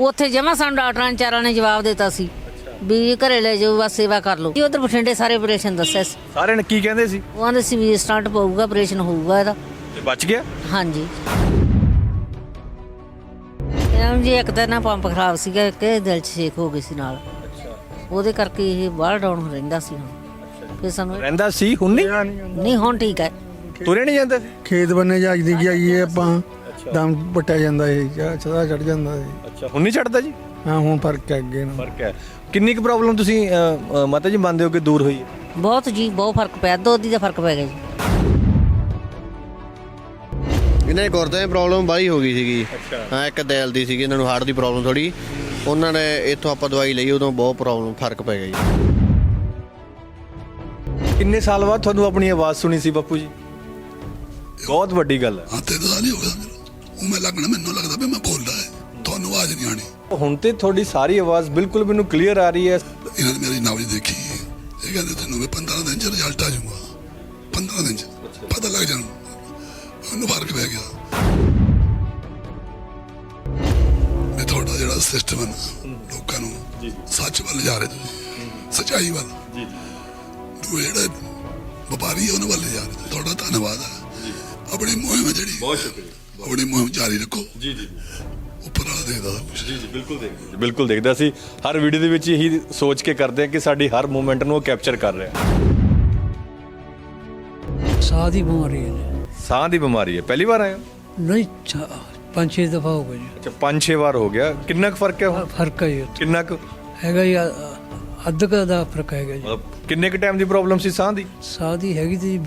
ਉੱਥੇ ਜਮਾ ਸਾਨੂੰ ਡਾਕਟਰਾਂ ਨੇ ਚਾਰਾਂ ਨੇ ਜਵਾਬ ਦਿੱਤਾ ਸੀ ਵੀ ਘਰੇ ਲੈ ਜਾਓ ਬਸ ਸੇਵਾ ਕਰ ਲਓ। ਜੀ ਉਧਰ ਬਠਿੰਡੇ ਸਾਰੇ ਆਪਰੇਸ਼ਨ ਦੱਸਿਆ ਸੀ। ਸਾਰਿਆਂ ਨੇ ਕੀ ਕਹਿੰਦੇ ਸੀ? ਉਹ ਆਂਦੇ ਸੀ ਵੀ ਸਟੰਟ ਪਊਗਾ ਆਪਰੇਸ਼ਨ ਹੋਊਗਾ ਇਹਦਾ। ਤੇ ਬਚ ਗਿਆ? ਹਾਂਜੀ। ਇਹਨਾਂ ਜੀ ਇੱਕ ਤਾਂ ਨਾ ਪੰਪ ਖਰਾਬ ਸੀਗਾ ਇਹ ਦਿਲ 'ਚ ਛੇਕ ਹੋ ਗਈ ਸੀ ਨਾਲ। ਉਹਦੇ ਕਰਕੇ ਇਹ ਬਾਹਰ ਡਾਊਨ ਰਹਿੰਦਾ ਸੀ ਹੁਣ। ਫਿਰ ਸਾਨੂੰ ਰਹਿੰਦਾ ਸੀ ਹੁਣ ਨਹੀਂ? ਨਹੀਂ ਹੁਣ ਠੀਕ ਹੈ। ਤੁਰੇ ਨਹੀਂ ਜਾਂਦੇ? ਖੇਤ ਬੰਨੇ ਜਾਜਦੀ ਜਾਈਏ ਆਪਾਂ। ਦਮ ਪਟਿਆ ਜਾਂਦਾ ਏ ਜਾਂ ਚੜਾ ਚੜ ਜਾਂਦਾ ਏ ਅੱਛਾ ਹੁਣ ਨਹੀਂ ਛੱਡਦਾ ਜੀ? ਹਾਂ ਹੁਣ ਫ਼ਰਕ ਹੈ ਅੱਗੇ ਨੂੰ। ਫ਼ਰਕ ਹੈ। ਕਿੰਨੀ ਕੁ ਪ੍ਰੋਬਲਮ ਤੁਸੀਂ ਅ, ਅ, ਮਾਤਾ ਜੀ ਮੰਨਦੇ ਹੋ ਕਿ ਦੂਰ ਹੋਈ ਹੈ? ਬਹੁਤ ਜੀ ਬਹੁਤ ਫ਼ਰਕ ਪਿਆ। ਦੋ ਦੀ ਦਾ ਫ਼ਰਕ ਪੈ ਗਿਆ ਜੀ। ਇਹਨਾਂ ਦੇ ਪ੍ਰੋਬਲਮ ਬਾਈ ਹੋ ਗਈ ਸੀਗੀ। ਹਾਂ ਇੱਕ ਦਿਲ ਦੀ ਸੀਗੀ ਇਹਨਾਂ ਨੂੰ ਹਾਰਟ ਦੀ ਪ੍ਰੋਬਲਮ ਥੋੜੀ ਉਹਨਾਂ ਨੇ ਇੱਥੋਂ ਆਪਾਂ ਦਵਾਈ ਲਈ ਉਦੋਂ ਬਹੁਤ ਪ੍ਰੋਬਲਮ ਫ਼ਰਕ ਪੈ ਗਿਆ ਜੀ। ਕਿੰਨੇ ਸਾਲ ਬਾਅਦ ਤੁਹਾਨੂੰ ਆਪਣੀ ਆਵਾਜ਼ ਸੁਣੀ ਸੀ ਬਾਪੂ ਜੀ? ਬਹੁਤ ਵੱਡੀ ਗੱਲ ਹੈ। ਹਾਂ ਤੇ ਤਾਂ ਨਹੀਂ ਹੋ ਮੇਰਾ ਉਹ ਮੈਂ ਲੱਗਣਾ ਮੈਨੂੰ ਲੱਗਦਾ ਵੀ ਮੈਂ ਬੋਲਦਾ ਹੈ। ਤੁਹਾਨੂੰ ਆਵਾਜ਼ ਨਹੀਂ ਆਣੀ ਹੁਣ ਤੇ ਤੁਹਾਡੀ ਸਾਰੀ ਆਵਾਜ਼ ਬਿਲਕੁਲ ਮੈਨੂੰ ਕਲੀਅਰ ਆ ਰਹੀ ਹੈ। ਇਹਨਾਂ ਨੇ ਮੇਰੀ ਨਾਵਜ ਦੇਖੀ। ਇਹ ਕਹਿੰਦੇ ਤੈਨੂੰ ਵੀ 15 ਦਿਨ ਚ ਰਿਜ਼ਲਟ ਆ ਜਾਊਗਾ। 15 ਦਿਨ ਚ। ਪਤਾ ਲੱਗ ਜਾਣਾ। ਉਹਨੂੰ ਫ਼ਰਕ ਪੈ ਗਿਆ। ਮੈਂ ਤੁਹਾਡਾ ਜਿਹੜਾ ਸਿਸਟਮ ਹੈ। ਲੋਕਾਂ ਨੂੰ ਸੱਚ ਵੱਲ ਜਾ ਰਹੇ ਤੁਸੀਂ। ਸਚਾਈ ਵੱਲ। ਜੀ। ਜੀ ਜਿਹੜੇ ਵਪਾਰੀ ਉਹਨਾਂ ਵੱਲ ਜਾ ਰਹੇ। ਤੁਹਾਡਾ ਧੰਨਵਾਦ ਹੈ ਆਪਣੀ ਮੁਹਿੰਮ ਜਿਹੜੀ ਬਹੁਤ ਸ਼ੁਕਰੀਆ। ਆਪਣੀ ਮੁਹਿੰਮ ਜਾਰੀ ਰੱਖੋ। ਜੀ ਜੀ। ਉੱਪਰ ਵਾਲਾ ਦੇਖਦਾ ਕੁਝ ਜੀ ਜੀ ਬਿਲਕੁਲ ਦੇਖਦੇ ਬਿਲਕੁਲ ਦੇਖਦਾ ਸੀ ਹਰ ਵੀਡੀਓ ਦੇ ਵਿੱਚ ਇਹੀ ਸੋਚ ਕੇ ਕਰਦੇ ਆ ਕਿ ਸਾਡੀ ਹਰ ਮੂਵਮੈਂਟ ਨੂੰ ਉਹ ਕੈਪਚਰ ਕਰ ਰਿਹਾ ਸਾਹ ਦੀ ਬਿਮਾਰੀ ਹੈ। ਸਾਹ ਦੀ ਬਿਮਾਰੀ ਹੈ। ਪਹਿਲੀ ਵਾਰ ਆਇਆ ਨਹੀਂ ਪੰਜ ਛੇ ਦਫਾ ਹੋ ਗਿਆ ਅੱਛਾ ਪੰਜ ਛੇ ਵਾਰ ਹੋ ਗਿਆ। ਕਿੰਨਾ ਕੁ ਫ਼ਰਕ ਹੈ ਹੁਣ? ਫ਼ਰਕ ਹੈ। ਕਿੰਨਾ ਕੁ? ਹੈਗਾ ਜੀ ਅੱਧ ਕੁ ਦਾ ਫ਼ਰਕ ਹੈਗਾ ਜੀ। ਮਤਲਬ ਕਿੰਨੇ ਕੁ ਟਾਈਮ ਦੀ ਪ੍ਰੋਬਲਮ ਸੀ ਸਾਹ ਦੀ? ਸਾਹ ਦੀ ਹੈਗੀ ਤੇ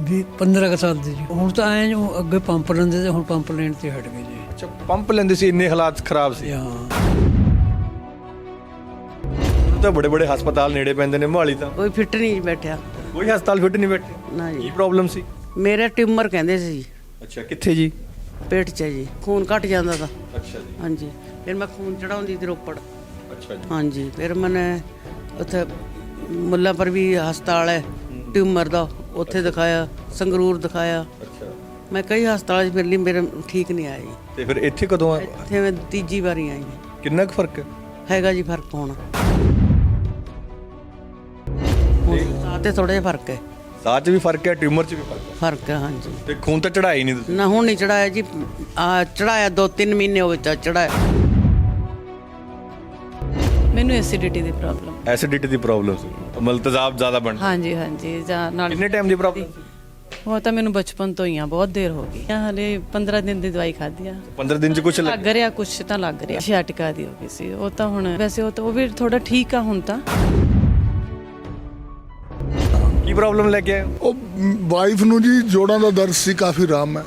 ਵੀ ਵੀ 15 ਕੁ ਸਾਲ ਦੀ ਜੀ। ਹੁਣ ਤਾਂ ਐਂ ਜੋ ਅੱਗੇ ਪੰਪ ਲੈਂਦੇ ਤੇ ਹੁਣ ਪੰਪ ਲੈਣ ਤੇ ਹਟ ਗਏ ਜੀ। ਅੱਛਾ ਪੰਪ ਲੈਂਦੇ ਸੀ ਇੰਨੇ ਹਾਲਾਤ ਖਰਾਬ ਸੀ? ਹਾਂ। ਹੁਣ ਤਾਂ ਬੜੇ ਬੜੇ ਹਸਪਤਾਲ ਨੇੜੇ ਪੈਂਦੇ ਨੇ ਮੋਹਾਲੀ ਤਾਂ। ਕੋਈ ਫਿੱਟ ਨਹੀਂ ਬੈਠਿਆ। ਕੋਈ ਹਸਪਤਾਲ ਫਿੱਟ ਨਹੀਂ ਬੈਠੇ? ਨਾ ਕੀ ਜੀ ਪ੍ਰੋਬਲਮ ਸੀ? ਮੇਰੇ ਟਿਊਮਰ ਕਹਿੰਦੇ ਸੀ ਅੱਛਾ ਕਿੱਥੇ ਜੀ? ਪੇਟ 'ਚ ਜੀ। ਖੂਨ ਘਟ ਜਾਂਦਾ ਤਾ। ਅੱਛਾ ਜੀ। ਹਾਂਜੀ। ਫਿਰ ਮੈਂ ਖੂਨ ਚੜਾਉਂਦੀ ਸੀ ਰੋਪੜ ਅੱਛਾ ਜੀ। ਹਾਂਜੀ। ਫਿਰ ਮੈਨੇ ਉੱਥੇ ਮੁੱਲਾਂਪੁਰ ਵੀ ਹਸਪਤਾਲ ਹੈ। ਟਿਊਮਰ ਦਾ। ਉੱਥੇ ਦਿਖਾਇਆ ਸੰਗਰੂਰ ਦਿਖਾਇਆ। ਅੱਛਾ। ਮੈਂ ਕਈ ਹਸਪਤਾਲਾਂ 'ਚ ਫਿਰ ਲਈ ਮੇਰੇ ਠੀਕ ਨਹੀਂ ਆਇਆ ਜੀ ਤੇ ਫਿਰ ਇੱਥੇ ਕਦੋਂ ਆ? ਇੱਥੇ ਮੈਂ ਤੀਜੀ ਵਾਰੀ ਆਈ ਹਾਂ। ਕਿੰਨਾ ਕੁ ਫ਼ਰਕ ਹੈ? ਹੈਗਾ ਜੀ ਫ਼ਰਕ ਹੋਣਾ। ਹੁਣ ਤੇ ਥੋੜਾ ਜਿਹਾ ਫ਼ਰਕ ਹੈ। ਸਾਹ 'ਚ ਵੀ ਫ਼ਰਕ ਹੈ ਟਿਊਮਰ 'ਚ ਵੀ ਫ਼ਰਕ ਹੈ? ਫ਼ਰਕ ਹੈ ਹਾਂਜੀ। ਤੇ ਖੂਨ ਤਾਂ ਚੜਾਈ ਨਹੀਂ ਤੁਸੀਂ? ਨਾ ਹੁਣ ਨਹੀਂ ਚੜਾਇਆ ਜੀ। ਆ ਚੜਾਇਆ ਦੋ ਤਿੰਨ ਮਹੀਨੇ ਹੋ ਗਏ ਚੜਾਇਆ ਮੈਨੂੰ ਐਸਿਡਿਟੀ ਦੀ ਪ੍ਰੋਬਲਮ ਐਸਿਡਿਟੀ ਦੀ ਪ੍ਰੋਬਲਮ ਸੀ ਮਤਲਬ ਤੇਜ਼ਾਬ ਜ਼ਿਆਦਾ ਬਣ ਹਾਂਜੀ ਹਾਂਜੀ ਜਾਂ ਨਾਲ ਕਿੰਨੇ ਟਾਈਮ ਦੀ ਪ੍ਰੋਬਲਮ ਸੀ ਉਹ ਤਾਂ ਮੈਨੂੰ ਬਚਪਨ ਤੋਂ ਹੀ ਆ ਬਹੁਤ ਦੇਰ ਹੋ ਗਈ। ਆ ਹਲੇ 15 ਦਿਨ ਦੀ ਦਵਾਈ ਖਾਧੀ ਆ। 15 ਦਿਨ 'ਚ ਕੁਝ ਲੱਗ ਰਿਹਾ ਕੁਛ ਤਾਂ ਲੱਗ ਰਿਹਾ। ਛਾਟਕਾ ਦੀ ਹੋ ਗਈ ਸੀ। ਉਹ ਤਾਂ ਹੁਣ ਵੈਸੇ ਉਹ ਤਾਂ ਉਹ ਵੀ ਥੋੜਾ ਠੀਕ ਆ ਹੁਣ ਤਾਂ। ਕੀ ਪ੍ਰੋਬਲਮ ਲੈ ਕੇ ਆਏ ਹੋ? ਉਹ ਵਾਈਫ ਨੂੰ ਜੀ ਜੋੜਾਂ ਦਾ ਦਰਦ ਸੀ ਕਾਫੀ ਆਰਾਮ ਹੈ।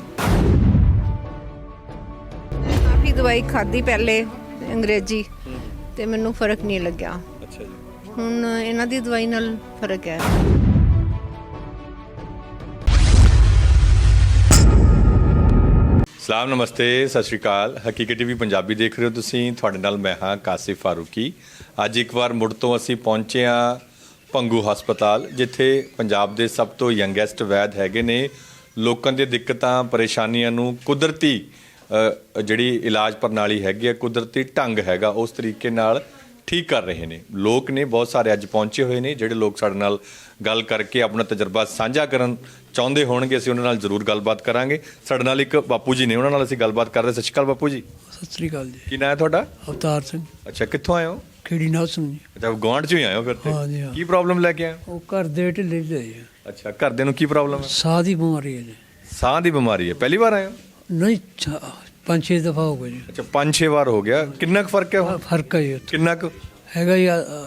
ਕਾਫੀ ਦਵਾਈ ਖਾਧੀ ਪਹਿਲੇ ਅੰਗਰੇਜ਼ੀ। ਤੇ ਮੈਨੂੰ ਫ਼ਰਕ ਨਹੀਂ ਲੱਗਿਆ। ਅੱਛਾ ਜੀ। ਹੁਣ ਇਹਨਾਂ ਦੀ ਦਵਾਈ ਨਾਲ ਫ਼ਰਕ ਹੈ। ਸਲਾਮ ਨਮਸਤੇ ਸਤਿ ਸ਼੍ਰੀ ਅਕਾਲ। ਹਕੀਕਤ ਟੀਵੀ ਪੰਜਾਬੀ ਦੇਖ ਰਹੇ ਹੋ ਤੁਸੀਂ। ਤੁਹਾਡੇ ਨਾਲ ਮੈਂ ਹਾਂ ਕਾਸਿਫ ਫਾਰੂਕੀ। ਅੱਜ ਇੱਕ ਵਾਰ ਮੁੜ ਤੋਂ ਅਸੀਂ ਪਹੁੰਚੇ ਹਾਂ ਪੰਗੂ ਹਸਪਤਾਲ ਜਿੱਥੇ ਪੰਜਾਬ ਦੇ ਸਭ ਤੋਂ ਯੰਗੈਸਟ ਵੈਦ ਹੈਗੇ ਨੇ। ਲੋਕਾਂ ਦੀਆਂ ਦਿੱਕਤਾਂ ਪਰੇਸ਼ਾਨੀਆਂ ਨੂੰ ਕੁਦਰਤੀ ਜਿਹੜੀ ਇਲਾਜ ਪ੍ਰਣਾਲੀ ਹੈਗੀ ਹੈ ਕੁਦਰਤੀ ਢੰਗ ਹੈਗਾ ਉਸ ਤਰੀਕੇ ਨਾਲ ਠੀਕ ਕਰ ਰਹੇ ਨੇ। ਲੋਕ ਨੇ ਬਹੁਤ ਸਾਰੇ ਅੱਜ ਪਹੁੰਚੇ ਹੋਏ ਨੇ ਜਿਹੜੇ ਲੋਕ ਸਾਡੇ ਨਾਲ ਗੱਲ ਕਰਕੇ ਆਪਣਾ ਤਜਰਬਾ ਸਾਂਝਾ ਕਰਨ ਚਾਹੁੰਦੇ ਹੋਣਗੇ ਅਸੀਂ ਉਹਨਾਂ ਨਾਲ ਜ਼ਰੂਰ ਗੱਲਬਾਤ ਕਰਾਂਗੇ। ਸਾਡੇ ਨਾਲ ਇੱਕ ਬਾਪੂ ਜੀ ਨੇ ਉਹਨਾਂ ਨਾਲ ਅਸੀਂ ਗੱਲਬਾਤ ਕਰਦੇ ਸਤਿ ਸ਼੍ਰੀ ਅਕਾਲ ਬਾਪੂ ਜੀ। ਸਤਿ ਸ੍ਰੀ ਅਕਾਲ ਜੀ। ਕੀ ਨਾਂ ਹੈ ਤੁਹਾਡਾ? ਅਵਤਾਰ ਸਿੰਘ। ਅੱਛਾ ਕਿੱਥੋਂ ਆਏ ਹੋ? ਖੇੜੀ ਨਾਲ ਸੁਣ ਜੀ। ਅੱਛਾ ਗਵਾਂਢ ਚੋਂ ਹੀ ਆਏ ਹੋ ਫਿਰ ਤੇ? ਹਾਂ। ਜੀ। ਕੀ ਪ੍ਰੋਬਲਮ ਲੈ ਕੇ ਆਏ ਹੋ? ਉਹ ਘਰ ਦੇ ਢਿੱਲੇ ਜੀ ਅੱਛਾ ਘਰਦਿਆਂ ਨੂੰ ਕੀ ਪ੍ਰੋਬਲਮ ਹੈ ਸਾਹ ਦੀ ਬਿਮਾਰੀ ਹੈ ਜੀ। ਸਾਹ ਦੀ ਬਿਮਾਰੀ ਹੈ। ਪਹਿਲੀ ਵਾਰ ਆਏ ਹੋ? ਨਹੀਂ ਛ- ਪੰਜ ਛੇ ਦਫਾ ਹੋ ਗਿਆ ਜੀ। ਅੱਛਾ ਪੰਜ ਛੇ ਵਾਰ ਹੋ ਗਿਆ। ਕਿੰਨਾ ਕੁ ਫ਼ਰਕ ਹੈ ਹੁਣ? ਫ਼ਰਕ ਹੈ ਜੀ ਉੱਥੇ। ਕਿੰਨਾ ਕੁ? ਹੈਗਾ ਜੀ ਅ-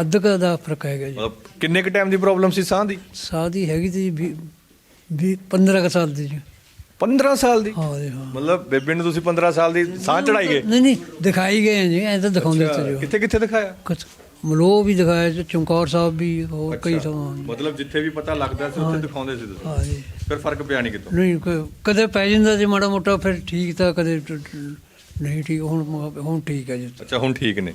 ਅੱਧ ਕੁ ਦਾ ਫ਼ਰਕ ਹੈਗਾ ਜੀ। ਮਤਲਬ ਕਿੰਨੇ ਕੁ ਟਾਈਮ ਦੀ ਪ੍ਰੋਬਲਮ ਸੀ ਸਾਹ ਦੀ? ਸਾਹ ਦੀ ਹੈਗੀ ਤੇ ਵੀ 15 ਕੁ ਸਾਲ ਦੀ ਜੀ। 15 ਸਾਲ ਦੀ? ਹਾਂ ਜੀ ਹਾਂ। ਮਤਲਬ ਬੇਬੇ ਨੂੰ ਤੁਸੀਂ 15 ਸਾਲ ਦੀ ਸਾਹ ਚੜਾਈ ਗਏ? ਨਹੀਂ ਨਹੀਂ ਦਿਖਾਈ ਗਏ ਆ ਜੀ ਐਂ ਤਾਂ ਦਿਖਾਉਂਦੇ ਤੇ ਜੋ। ਕਿੱਥੇ ਕਿੱਥੇ ਦਿਖਾਇਆ? ਕੁਛ ਮਲੋ ਵੀ ਦਿਖਾਇਆ ਜੀ, ਚਮਕੌਰ ਸਾਹਿਬ ਵੀ ਹੋਰ ਕਈ ਥਾਵਾਂ ਮਤਲਬ ਜਿੱਥੇ ਵੀ ਪਤਾ ਲੱਗਦਾ ਸੀ ਉੱਥੇ ਦਿਖਾਉਂਦੇ ਸੀ ਤੁਸੀਂ? ਹਾਂ ਜੀ। ਫਿਰ ਫ਼ਰਕ ਪਿਆ ਨਹੀਂ ਕਿਤੋਂ? ਨਹੀਂ ਕ- ਕਦੇ ਪੈ ਜਾਂਦਾ ਸੀ ਮਾੜਾ ਮੋਟਾ ਫਿਰ ਠੀਕ ਤਾਂ ਕਦੇ ਟ- ਟ- ਨਹੀਂ ਠੀਕ ਹੁਣ ਹੁਣ ਠੀਕ ਹੈ ਜੀ। ਅੱਛਾ ਹੁਣ ਠੀਕ ਨੇ।